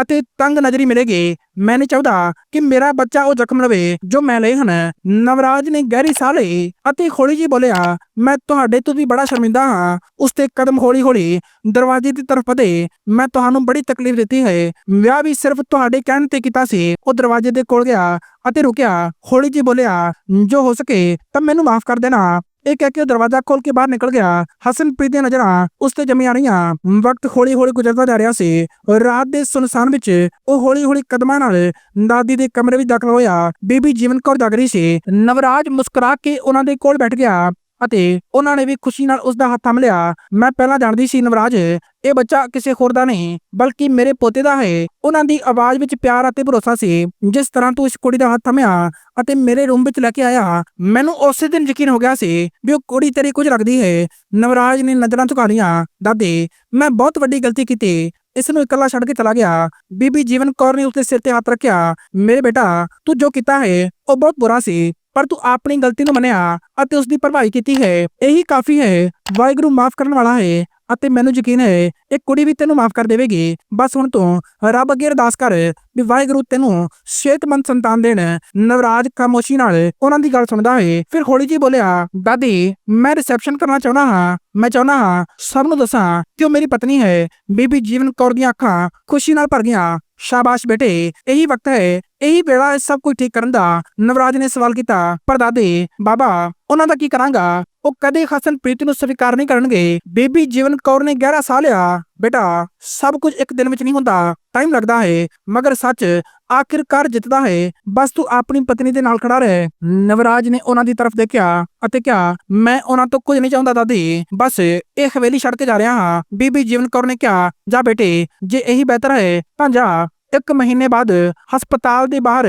ਅਤੇ ਤੰਗ ਨਜ਼ਰੀ ਮਿਲੇਗੀ। ਮੈਂ ਨਹੀਂ ਚਾਹੁੰਦਾ ਕਿ ਮੇਰਾ ਬੱਚਾ ਉਹ ਜ਼ਖਮ ਲਵੇ ਜੋ ਮੈਂ ਲਏ ਹਨ। ਨਵਰਾਜ ਨੇ ਗਹਿਰੀ ਸਾਹ ਲਈ ਅਤੇ ਹੌਲੀ ਜੀ ਬੋਲਿਆ, ਮੈਂ ਤੁਹਾਡੇ ਤੋਂ ਵੀ ਬੜਾ ਸ਼ਰਮਿੰਦਾ ਹਾਂ। ਉਸ ਤੇ ਕਦਮ ਹੌਲੀ ਹੌਲੀ ਦਰਵਾਜ਼ੇ ਦੀ ਤਰਫ ਵਧੇ। ਮੈਂ ਤੁਹਾਨੂੰ ਬੜੀ ਤਕਲੀਫ ਦਿੱਤੀ ਹੈ। ਵਿਆਹ ਵੀ ਸਿਰਫ ਤੁਹਾਡੇ ਕਹਿਣ ਤੇ ਕੀਤਾ ਸੀ। ਉਹ ਦਰਵਾਜ਼ੇ ਦੇ ਕੋਲ ਗਿਆ ਅਤੇ ਰੁਕਿਆ। ਹੌਲੀ ਜੀ ਬੋਲਿਆ, ਜੋ ਹੋ ਸਕੇ ਤਾਂ ਮੈਨੂੰ ਮਾਫ ਕਰ ਦੇਣਾ। ਇਹ ਕਹਿ ਕੇ ਦਰਵਾਜ਼ਾ ਖੋਲ ਕੇ ਬਾਹਰ ਨਿਕਲ ਗਿਆ। ਹਸਨਪ੍ਰੀਤ ਦੀਆਂ ਨਜ਼ਰਾਂ ਉਸ ਤੇ ਜਮੀਆਂ ਰਹੀਆਂ। ਵਕਤ ਹੌਲੀ-ਹੌਲੀ ਗੁਜ਼ਰਦਾ ਜਾ ਰਿਹਾ ਸੀ। ਰਾਤ ਦੇ ਸੁਨਸਾਨ ਵਿੱਚ ਉਹ ਹੌਲੀ-ਹੌਲੀ ਕਦਮਾਂ ਨਾਲ ਦਾਦੀ ਦੇ ਕਮਰੇ ਵਿੱਚ ਦਾਖਲ ਹੋਇਆ। ਬੀਬੀ ਜੀਵਨ ਕੌਰ ਜਾਗ ਰਹੀ ਸੀ। ਨਵਰਾਜ ਮੁਸਕਰਾ ਕੇ ਉਹਨਾਂ ਦੇ ਕੋਲ ਬੈਠ ਗਿਆ। ਅਤੇ ਉਹਨਾਂ ਨੇ ਵੀ ਖੁਸ਼ੀ ਨਾਲ ਉਸ ਦਾ ਹੱਥ ਥੰਮ ਲਿਆ। ਮੈਂ ਪਹਿਲਾਂ ਜਾਣਦੀ ਸੀ, ਨਵਰਾਜ, ਇਹ ਬੱਚਾ ਕਿਸੇ ਹੋਰ ਦਾ ਨਹੀਂ, ਬਲਕਿ ਮੇਰੇ ਪੋਤੇ ਦਾ ਹੈ। ਉਹਨਾਂ ਦੀ ਆਵਾਜ਼ ਵਿੱਚ ਪਿਆਰ ਅਤੇ ਭਰੋਸਾ ਸੀ, ਜਿਸ ਤਰ੍ਹਾਂ ਤੂੰ ਇਸ ਕੁੜੀ ਦਾ ਹੱਥ ਥੰਮਿਆ ਅਤੇ ਮੇਰੇ ਰੂਮ ਵਿੱਚ ਲੈ ਕੇ ਆਇਆ। ਮੈਨੂੰ ਉਸੇ ਦਿਨ ਯਕੀਨ ਹੋ ਗਿਆ ਸੀ ਵੀ ਉਹ ਕੁੜੀ ਤੇਰੀ ਕੁਝ ਲੱਗਦੀ ਹੈ। ਨਵਰਾਜ ਨੇ ਨਜ਼ਰਾਂ ਝੁਕਾ ਲਈਆਂ। ਦਾਦੀ, ਮੈਂ ਬਹੁਤ ਵੱਡੀ ਗਲਤੀ ਕੀਤੀ। ਇਸ ਨੂੰ ਇਕੱਲਾ ਛੱਡ ਕੇ ਚਲਾ ਗਿਆ। ਬੀਬੀ ਜੀਵਨ ਕੌਰ ਨੇ ਉਸਦੇ ਸਿਰ ਤੇ ਹੱਥ ਰੱਖਿਆ। ਮੇਰੇ ਬੇਟਾ, ਤੂੰ ਜੋ ਕੀਤਾ ਹੈ, ਉਹ ਬਹੁਤ ਬੁਰਾ ਸੀ। ਪਰ ਤੂੰ ਆਪਣੀ ਗਲਤੀ ਨੂੰ ਮੰਨਿਆ ਅਤੇ ਉਸ ਦੀ ਭਰਪਾਈ ਕੀਤੀ ਹੈ। ਇਹੀ ਕਾਫੀ ਹੈ। ਵਾਹਿਗੁਰੂ ਮਾਫ ਕਰਨ ਵਾਲਾ ਹੈ ਅਤੇ ਮੈਨੂੰ ਯਕੀਨ ਹੈ, ਇਹ ਕੁੜੀ ਵੀ ਤੈਨੂੰ ਮਾਫ ਕਰ ਦੇਵੇਗੀ। ਬਸ ਹੁਣ ਤੂੰ ਰੱਬ ਅੱਗੇ ਅਰਦਾਸ ਕਰ ਵੀ ਵਾਹਿਗੁਰੂ ਤੈਨੂੰ ਸਿਹਤਮੰਦ ਸੰਤਾਨ ਦੇਣ। ਨਵਰਾਜ ਖਾਮੋਸ਼ੀ ਨਾਲ ਉਹਨਾਂ ਦੀ ਗੱਲ ਸੁਣਦਾ ਹੈ। ਫਿਰ ਹੌਲੀ ਜੀ ਬੋਲਿਆ, ਦਾਦੀ, ਮੈਂ ਰਿਸੈਪਸ਼ਨ ਕਰਨਾ ਚਾਹੁੰਦਾ ਹਾਂ। ਮੈਂ ਚਾਹੁੰਦਾ ਹਾਂ, ਸਭ ਨੂੰ ਦੱਸਾਂ ਕਿ ਉਹ ਮੇਰੀ ਪਤਨੀ ਹੈ। ਬੀਬੀ ਜੀਵਨ ਕੌਰ ਦੀਆਂ ਅੱਖਾਂ ਖੁਸ਼ੀ ਨਾਲ ਭਰ ਗਈਆਂ। ਸ਼ਾਬਾਸ਼ ਬੇਟੇ, ਇਹੀ ਵਕਤ ਹੈ, ਇਹੀ ਵੇਲਾ ਸਭ ਕੁਝ ਠੀਕ ਕਰਨ ਦਾ, ਨਵਰਾਜ ਨੇ ਸਵਾਲ ਕੀਤਾ, ਪਰ ਦਾਦੀ, ਬਾਬਾ, ਉਹਨਾਂ ਦਾ ਕੀ ਕਰਾਂਗਾ? ਉਹ ਕਦੇ ਹਸਨ ਪ੍ਰੀਤ ਨੂੰ ਸਵੀਕਾਰ ਨਹੀਂ ਕਰਨਗੇ। ਬੇਬੀ ਜੀਵਨ ਕੌਰ ਨੇ ਗਹਿਰਾ ਸਾਲ ਲਿਆ। ਬੇਟਾ, ਸਭ ਕੁਝ ਇੱਕ ਦਿਨ ਵਿੱਚ ਨਹੀਂ ਹੁੰਦਾ। ਟਾਈਮ ਲੱਗਦਾ ਹੈ, ਮਗਰ ਸੱਚ ਆਖਿਰਕਾਰ ਜਿੱਤਦਾ ਹੈ। ਬਸ ਤੂੰ ਆਪਣੀ ਪਤਨੀ ਦੇ ਨਾਲ ਖੜਾ ਰਹਿ। ਨਵਰਾਜ ਨੇ ਉਹਨਾਂ ਦੀ ਤਰਫ ਦੇਖਿਆ ਅਤੇ ਕਿਹਾ, ਮੈਂ ਉਹਨਾਂ ਤੋਂ ਕੁਝ ਨਹੀਂ ਚਾਹੁੰਦਾ ਦਾਦੀ। ਬਸ ਇਹ ਹਵੇਲੀ ਛੱਡ ਕੇ ਜਾ ਰਿਹਾ ਹਾਂ। ਬੀਬੀ ਜੀਵਨ ਕੌਰ ਨੇ ਕਿਹਾ, ਜਾ ਬੇਟੇ, ਜੇ ਇਹੀ ਬਿਹਤਰ ਹੈ ਤਾਂ ਜਾ। ਇੱਕ ਮਹੀਨੇ ਬਾਅਦ ਹਸਪਤਾਲ ਦੇ ਬਾਹਰ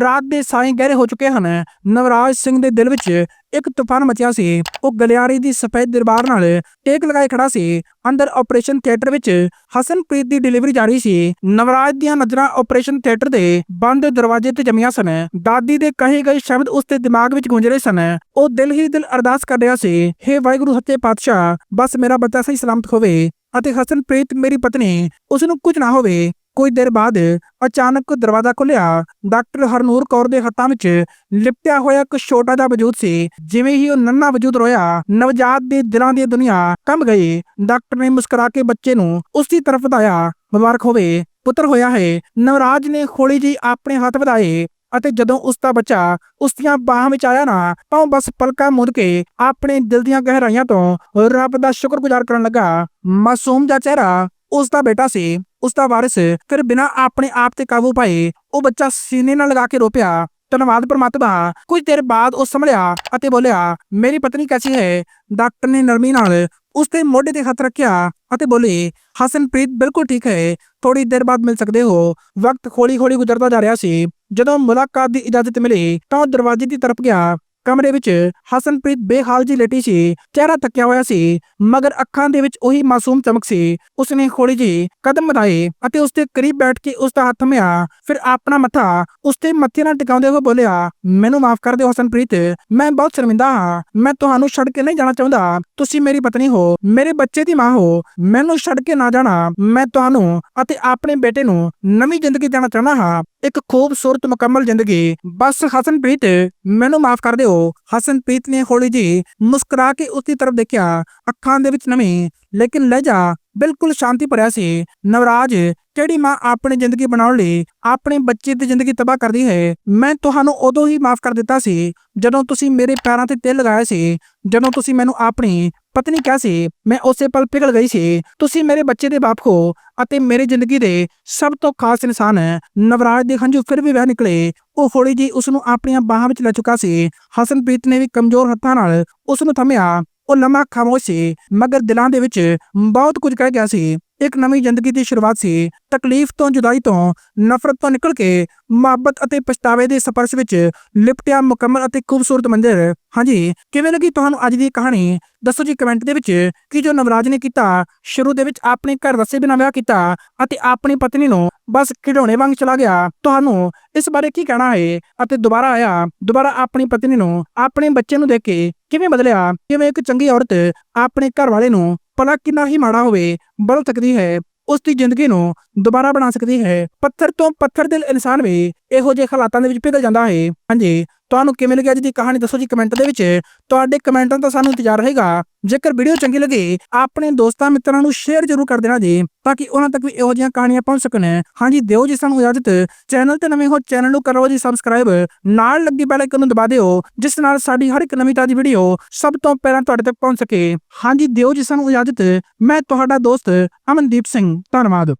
ਰਾਤ ਦੇ ਸਾਏ ਗਹਿਰੇ ਹੋ ਚੁੱਕੇ ਹਨ। ਨਵਰਾਜ ਸਿੰਘ ਦੇ ਦਿਲ ਵਿੱਚ ਇੱਕ ਤੂਫਾਨ ਮਚਿਆ ਸੀ। ਉਹ ਗਲਿਆਰੀ ਦੀ ਸਫੈਦ ਦਰਬਾਰ ਨਾਲ ਟੇਕ ਲਗਾਏ ਖੜਾ ਸੀ। ਅੰਦਰ ਆਪਰੇਸ਼ਨ ਥੀਏਟਰ ਵਿੱਚ ਹਸਨਪ੍ਰੀਤ ਦੀ ਡਿਲੀਵਰੀ ਜਾਰੀ ਸੀ। ਨਵਰਾਜ ਦੀਆਂ ਨਜ਼ਰਾਂ ਆਪਰੇਸ਼ਨ ਥੀਏਟਰ ਦੇ ਬੰਦ ਦਰਵਾਜ਼ੇ ਤੇ ਜਮੀਆਂ ਸਨ। ਦਾਦੀ ਦੇ ਕਹੇ ਗਏ ਸ਼ਬਦ ਉਸ ਦੇ ਦਿਮਾਗ ਵਿੱਚ ਗੂੰਜ ਰਹੇ ਸਨ। ਉਹ ਦਿਲ ਹੀ ਦਿਲ ਅਰਦਾਸ ਕਰ ਰਿਹਾ ਸੀ, ਹੇ ਵਾਹਿਗੁਰੂ, ਸੱਚੇ ਪਾਤਸ਼ਾਹ, ਬਸ ਮੇਰਾ ਬੱਚਾ ਸਹੀ ਸਲਾਮਤ ਹੋਵੇ ਅਤੇ ਹਸਨਪ੍ਰੀਤ ਮੇਰੀ ਪਤਨੀ ਉਸ ਨੂੰ ਕੁਝ ਨਾ ਹੋਵੇ। ਕੁਝ ਦੇਰ ਬਾਅਦ ਅਚਾਨਕ ਦਰਵਾਜ਼ਾ ਖੁੱਲਿਆ। ਡਾਕਟਰ ਹਰਨੂਰ ਕੌਰ ਦੇ ਹੱਥਾਂ ਵਿੱਚ ਲਿਪਟਿਆ ਹੋਇਆ ਇੱਕ ਛੋਟਾ ਜਿਹਾ ਵਜੂਦ ਸੀ, ਜਿਵੇਂ ਹੀ ਉਹ ਨੰਨਾ ਵਜੂਦ ਰੋਇਆ, ਨਵਜਾਤ ਦੇ ਦਿਲਾਂ ਦੀ ਦੁਨੀਆ ਕੰਬ ਗਈ। ਡਾਕਟਰ ਨੇ ਮੁਸਕਰਾ ਕੇ ਬੱਚੇ ਨੂੰ ਉਸ ਦੀ ਤਰਫ ਵਧਾਇਆ। ਮੁਬਾਰਕ ਹੋਵੇ, ਪੁੱਤਰ ਹੋਇਆ ਹੈ। ਨਵਰਾਜ ਨੇ ਖੋਲੀ ਜੀ ਆਪਣੇ ਹੱਥ ਵਧਾਏ ਅਤੇ ਜਦੋਂ ਉਸ ਦਾ ਬੱਚਾ ਉਸ ਦੀਆਂ ਬਾਹਾਂ ਵਿੱਚ ਆਇਆ ਨਾ, ਤਾਂ ਉਹ ਬਸ ਪਲਕਾਂ ਮੁੱਦ ਕੇ ਆਪਣੇ ਦਿਲ ਦੀਆਂ ਗਹਿਰਾਈਆਂ ਤੋਂ ਰੱਬ ਦਾ ਸ਼ੁਕਰਗੁਜ਼ਾਰ ਕਰਨ ਲੱਗਾ। ਮਾਸੂਮ ਦਾ ਚਿਹਰਾ ਉਸ ਦਾ ਬੇਟਾ ਸੀ ਉਸ ਦਾ ਵਾਰਿਸ ਫਿਰ ਬਿਨਾਂ ਆਪਣੇ ਆਪ ਤੇ ਕਾਬੂ ਪਾਏ ਉਹ ਬੱਚਾ ਸੀਨੇ ਨਾਲ ਲਗਾ ਕੇ ਰੋ ਪਿਆ ਧੰਨਵਾਦ ਪਰਮਾਤਮਾ, ਕੁਝ ਦੇਰ ਬਾਅਦ ਉਹ ਸੰਭਲਿਆ ਅਤੇ ਬੋਲਿਆ, ਮੇਰੀ ਪਤਨੀ ਕੈਸੀ ਹੈ? ਡਾਕਟਰ ਨੇ ਨਰਮੀ ਨਾਲ ਉਸ ਦੇ ਮੋਢੇ ਤੇ ਹੱਥ ਰੱਖਿਆ ਅਤੇ ਬੋਲੇ, ਹਸਨਪ੍ਰੀਤ, ਬਿਲਕੁਲ ਠੀਕ ਹੈ। ਥੋੜੀ ਦੇਰ ਬਾਅਦ ਮਿਲ ਸਕਦੇ ਹੋ। ਵਕਤ ਹੌਲੀ-ਹੌਲੀ ਗੁਜ਼ਰਦਾ ਜਾ ਰਿਹਾ ਸੀ। ਜਦੋਂ ਮੁਲਾਕਾਤ ਦੀ ਇਜਾਜ਼ਤ ਮਿਲੀ ਤਾਂ ਉਹ ਦਰਵਾਜ਼ੇ ਦੀ ਤਰਫ ਗਿਆ। ਕਮਰੇ ਵਿੱਚ ਹਸਨਪ੍ਰੀਤ ਬੇਹਾਲ ਜੀ ਲੇਟੀ ਸੀ, ਚਿਹਰਾ ਥੱਕਿਆ ਹੋਇਆ ਸੀ, ਮਗਰ ਅੱਖਾਂ ਦੇ ਵਿੱਚ ਉਹੀ ਮਾਸੂਮ ਚਮਕ ਸੀ। ਉਸਨੇ ਹੌਲੀ ਜੀ ਕਦਮ ਵਧਾਏ ਅਤੇ ਉਸ ਦੇ ਕਰੀਬ ਬੈਠ ਕੇ ਉਸ ਦਾ ਹੱਥ ਥੰਮਿਆ। ਫਿਰ ਆਪਣਾ ਮੱਥਾ ਉਸ ਦੇ ਮੱਥੇ ਨਾਲ ਟਿਕਾਉਂਦੇ ਹੋਏ ਬੋਲਿਆ, ਮੈਨੂੰ ਮਾਫ ਕਰ ਦਿਓ ਹਸਨਪ੍ਰੀਤ, ਮੈਂ ਬਹੁਤ ਸ਼ਰਮਿੰਦਾ ਹਾਂ। ਮੈਂ ਤੁਹਾਨੂੰ ਛੱਡ ਕੇ ਨਹੀਂ ਜਾਣਾ ਚਾਹੁੰਦਾ। ਤੁਸੀਂ ਮੇਰੀ ਪਤਨੀ ਹੋ, ਮੇਰੇ ਬੱਚੇ ਦੀ ਮਾਂ ਹੋ। ਮੈਨੂੰ ਛੱਡ ਕੇ ਨਾ ਜਾਣਾ। ਮੈਂ ਤੁਹਾਨੂੰ ਅਤੇ ਆਪਣੇ ਬੇਟੇ ਨੂੰ ਨਵੀਂ ਜ਼ਿੰਦਗੀ ਦੇਣਾ ਚਾਹੁੰਦਾ ਹਾਂ। ਇੱਕ ਖੂਬਸੂਰਤ ਮੁਕੰਮਲ ਜ਼ਿੰਦਗੀ। ਬਸ ਹਸਨਪ੍ਰੀਤ ਮੈਨੂੰ ਮਾਫ ਕਰ ਦਿਓ। ਹਸਨਪ੍ਰੀਤ ਨੇ ਹੌਲੀ ਜੀ ਮੁਸਕਰਾ ਕੇ ਉਸ ਦੀ ਤਰਫ ਦੇਖਿਆ। ਅੱਖਾਂ ਦੇ ਵਿੱਚ ਨਮੀ ਲੇਕਿਨ ਲਹਿਜਾ ਬਿਲਕੁਲ ਸ਼ਾਂਤੀ ਭਰਿਆ ਸੀ। ਨਵਰਾਜ, ਕਿਹੜੀ ਮਾਂ ਆਪਣੀ ਜ਼ਿੰਦਗੀ ਬਣਾਉਣ ਲਈ ਆਪਣੇ ਬੱਚੇ ਦੀ ਜ਼ਿੰਦਗੀ ਤਬਾਹ ਕਰਦੀ ਹੈ? ਮੈਂ ਤੁਹਾਨੂੰ ਉਦੋਂ ਹੀ ਮਾਫ ਕਰ ਦਿੱਤਾ ਸੀ, ਜਦੋਂ ਤੁਸੀਂ ਮੇਰੇ ਪੈਰਾਂ ਤੇ ਤੇਲ ਲਗਾਇਆ ਸੀ। ਜਦੋਂ ਤੁਸੀਂ ਮੈਨੂੰ ਆਪਣੀ ਪਤਨੀ ਕਿਹਾ ਸੀ, ਮੈਂ ਉਸੇ ਪਲ ਪਿਘਲ ਗਈ ਸੀ। ਤੁਸੀਂ ਮੇਰੇ ਬੱਚੇ ਦੇ ਬਾਪ ਹੋ ਅਤੇ ਮੇਰੀ ਜ਼ਿੰਦਗੀ ਦੇ ਸਭ ਤੋਂ ਖਾਸ ਇਨਸਾਨ ਹੈ। ਨਵਰਾਜ ਦੇ ਹੰਝੂ ਫਿਰ ਵੀ ਵਹਿ ਨਿਕਲੇ। ਉਹ ਹੌਲੀ ਜੀ ਉਸ ਨੂੰ ਆਪਣੀਆਂ ਬਾਹਾਂ ਵਿੱਚ ਲੈ ਚੁੱਕਾ ਸੀ। ਹਸਨਪ੍ਰੀਤ ਨੇ ਵੀ ਕਮਜ਼ੋਰ ਹੱਥਾਂ ਨਾਲ ਉਸ ਨੂੰ ਥੰਮਿਆ। ਉਹ ਲੰਮਾ ਖਾਮੋਸ਼ ਸੀ, ਮਗਰ ਦਿਲਾਂ ਦੇ ਵਿੱਚ ਬਹੁਤ ਕੁਝ ਕਹਿ ਗਿਆ ਸੀ। ਇੱਕ ਨਵੀਂ ਜ਼ਿੰਦਗੀ ਦੀ ਸ਼ੁਰੂਆਤ ਸੀ। ਤਕਲੀਫ ਤੋਂ, ਜੁਦਾਈ ਤੋਂ, ਨਫ਼ਰਤ ਤੋਂ ਨਿਕਲ ਕੇ ਮੁਹੱਬਤ ਅਤੇ ਪਛਤਾਵੇ ਦੇ ਸਪਰਸ਼ ਵਿੱਚ ਲਿਪਟਿਆ ਮੁਕੰਮਲ ਅਤੇ ਖੂਬਸੂਰਤ ਮੰਜ਼ਰ ਹਾਂਜੀ, ਕਿਵੇਂ ਲੱਗੀ ਤੁਹਾਨੂੰ ਅੱਜ ਦੀ ਕਹਾਣੀ? ਦੱਸੋ ਜੀ ਕਮੈਂਟ ਦੇ ਵਿੱਚ ਕਿ ਜੋ ਨਵਰਾਜ ਨੇ ਕੀਤਾ, ਸ਼ੁਰੂ ਦੇ ਵਿੱਚ ਆਪਣੇ ਘਰ ਵਸੇ ਬਿਨਾਂ ਵਿਆਹ ਕੀਤਾ ਅਤੇ ਆਪਣੀ ਪਤਨੀ ਨੂੰ ਬਸ ਖਿਡੌਣੇ ਵਾਂਗ ਚਲਾ ਗਿਆ। ਤੁਹਾਨੂੰ ਇਸ ਬਾਰੇ ਕੀ ਕਹਿਣਾ ਹੈ? ਅਤੇ ਦੁਬਾਰਾ ਆਇਆ, ਦੁਬਾਰਾ ਆਪਣੀ ਪਤਨੀ ਨੂੰ, ਆਪਣੇ ਬੱਚੇ ਨੂੰ ਦੇਖ ਕੇ ਕਿਵੇਂ ਬਦਲਿਆ? ਕਿਵੇਂ ਇੱਕ ਚੰਗੀ ਔਰਤ ਆਪਣੇ ਘਰ ਵਾਲੇ ਨੂੰ ਭਲਾ ਕਿੰਨਾ ਹੀ ਮਾੜਾ ਹੋਵੇ, ਬਦਲ ਸਕਦੀ ਹੈ? ਉਸ ਦੀ ਜ਼ਿੰਦਗੀ ਨੂੰ ਦੁਬਾਰਾ ਬਣਾ ਸਕਦੀ ਹੈ? ਪੱਥਰ ਤੋਂ ਪੱਥਰ ਦਿਲ ਇਨਸਾਨ ਵੀ ਇਹੋ ਜਿਹੇ ਹਾਲਾਤਾਂ ਦੇ ਵਿੱਚ ਪਿਘਲ ਜਾਂਦਾ ਹੈ। ਹਾਂਜੀ ਤੁਹਾਨੂੰ ਕਿਵੇਂ ਲੱਗੀ ਅੱਜ ਦੀ ਕਹਾਣੀ ਦੱਸੋ ਜੀ ਕਮੈਂਟ ਦੇ ਵਿੱਚ। ਤੁਹਾਡੇ ਕਮੈਂਟਾਂ ਦਾ ਸਾਨੂੰ ਇੰਤਜ਼ਾਰ ਰਹੇਗਾ। ਜੇਕਰ ਵੀਡੀਓ ਚੰਗੀ ਲੱਗੇ, ਆਪਣੇ ਦੋਸਤਾਂ ਮਿੱਤਰਾਂ ਨੂੰ ਸ਼ੇਅਰ ਜ਼ਰੂਰ ਕਰ ਦੇਣਾ ਜੀ, ਤਾਂ ਕਿ ਉਹਨਾਂ ਤੱਕ ਵੀ ਇਹੋ ਜਿਹੀਆਂ ਕਹਾਣੀਆਂ ਪਹੁੰਚ ਸਕਣ। ਹਾਂਜੀ, ਦਿਓ ਜੀ ਸਾਨੂੰ ਇਜਾਜ਼ਤ। ਚੈਨਲ ਤੇ ਨਵੇਂ ਹੋ ਚੈਨਲ ਨੂੰ ਕਰੋ ਜੀ ਸਬਸਕ੍ਰਾਈਬ ਨਾਲ ਲੱਗੀ ਬੈਲ ਆਈਕਨ ਨੂੰ ਦਬਾ ਦਿਓ, ਜਿਸ ਨਾਲ ਸਾਡੀ ਹਰ ਇੱਕ ਨਵੀਂ ਤਾਜ਼ੀ ਵੀਡੀਓ ਸਭ ਤੋਂ ਪਹਿਲਾਂ ਤੁਹਾਡੇ ਤੱਕ ਪਹੁੰਚ ਸਕੇ। ਹਾਂਜੀ, ਦਿਓ ਜੀ ਸਾਨੂੰ ਇਜਾਜ਼ਤ। ਮੈਂ ਤੁਹਾਡਾ ਦੋਸਤ ਅਮਨਦੀਪ ਸਿੰਘ। ਧੰਨਵਾਦ।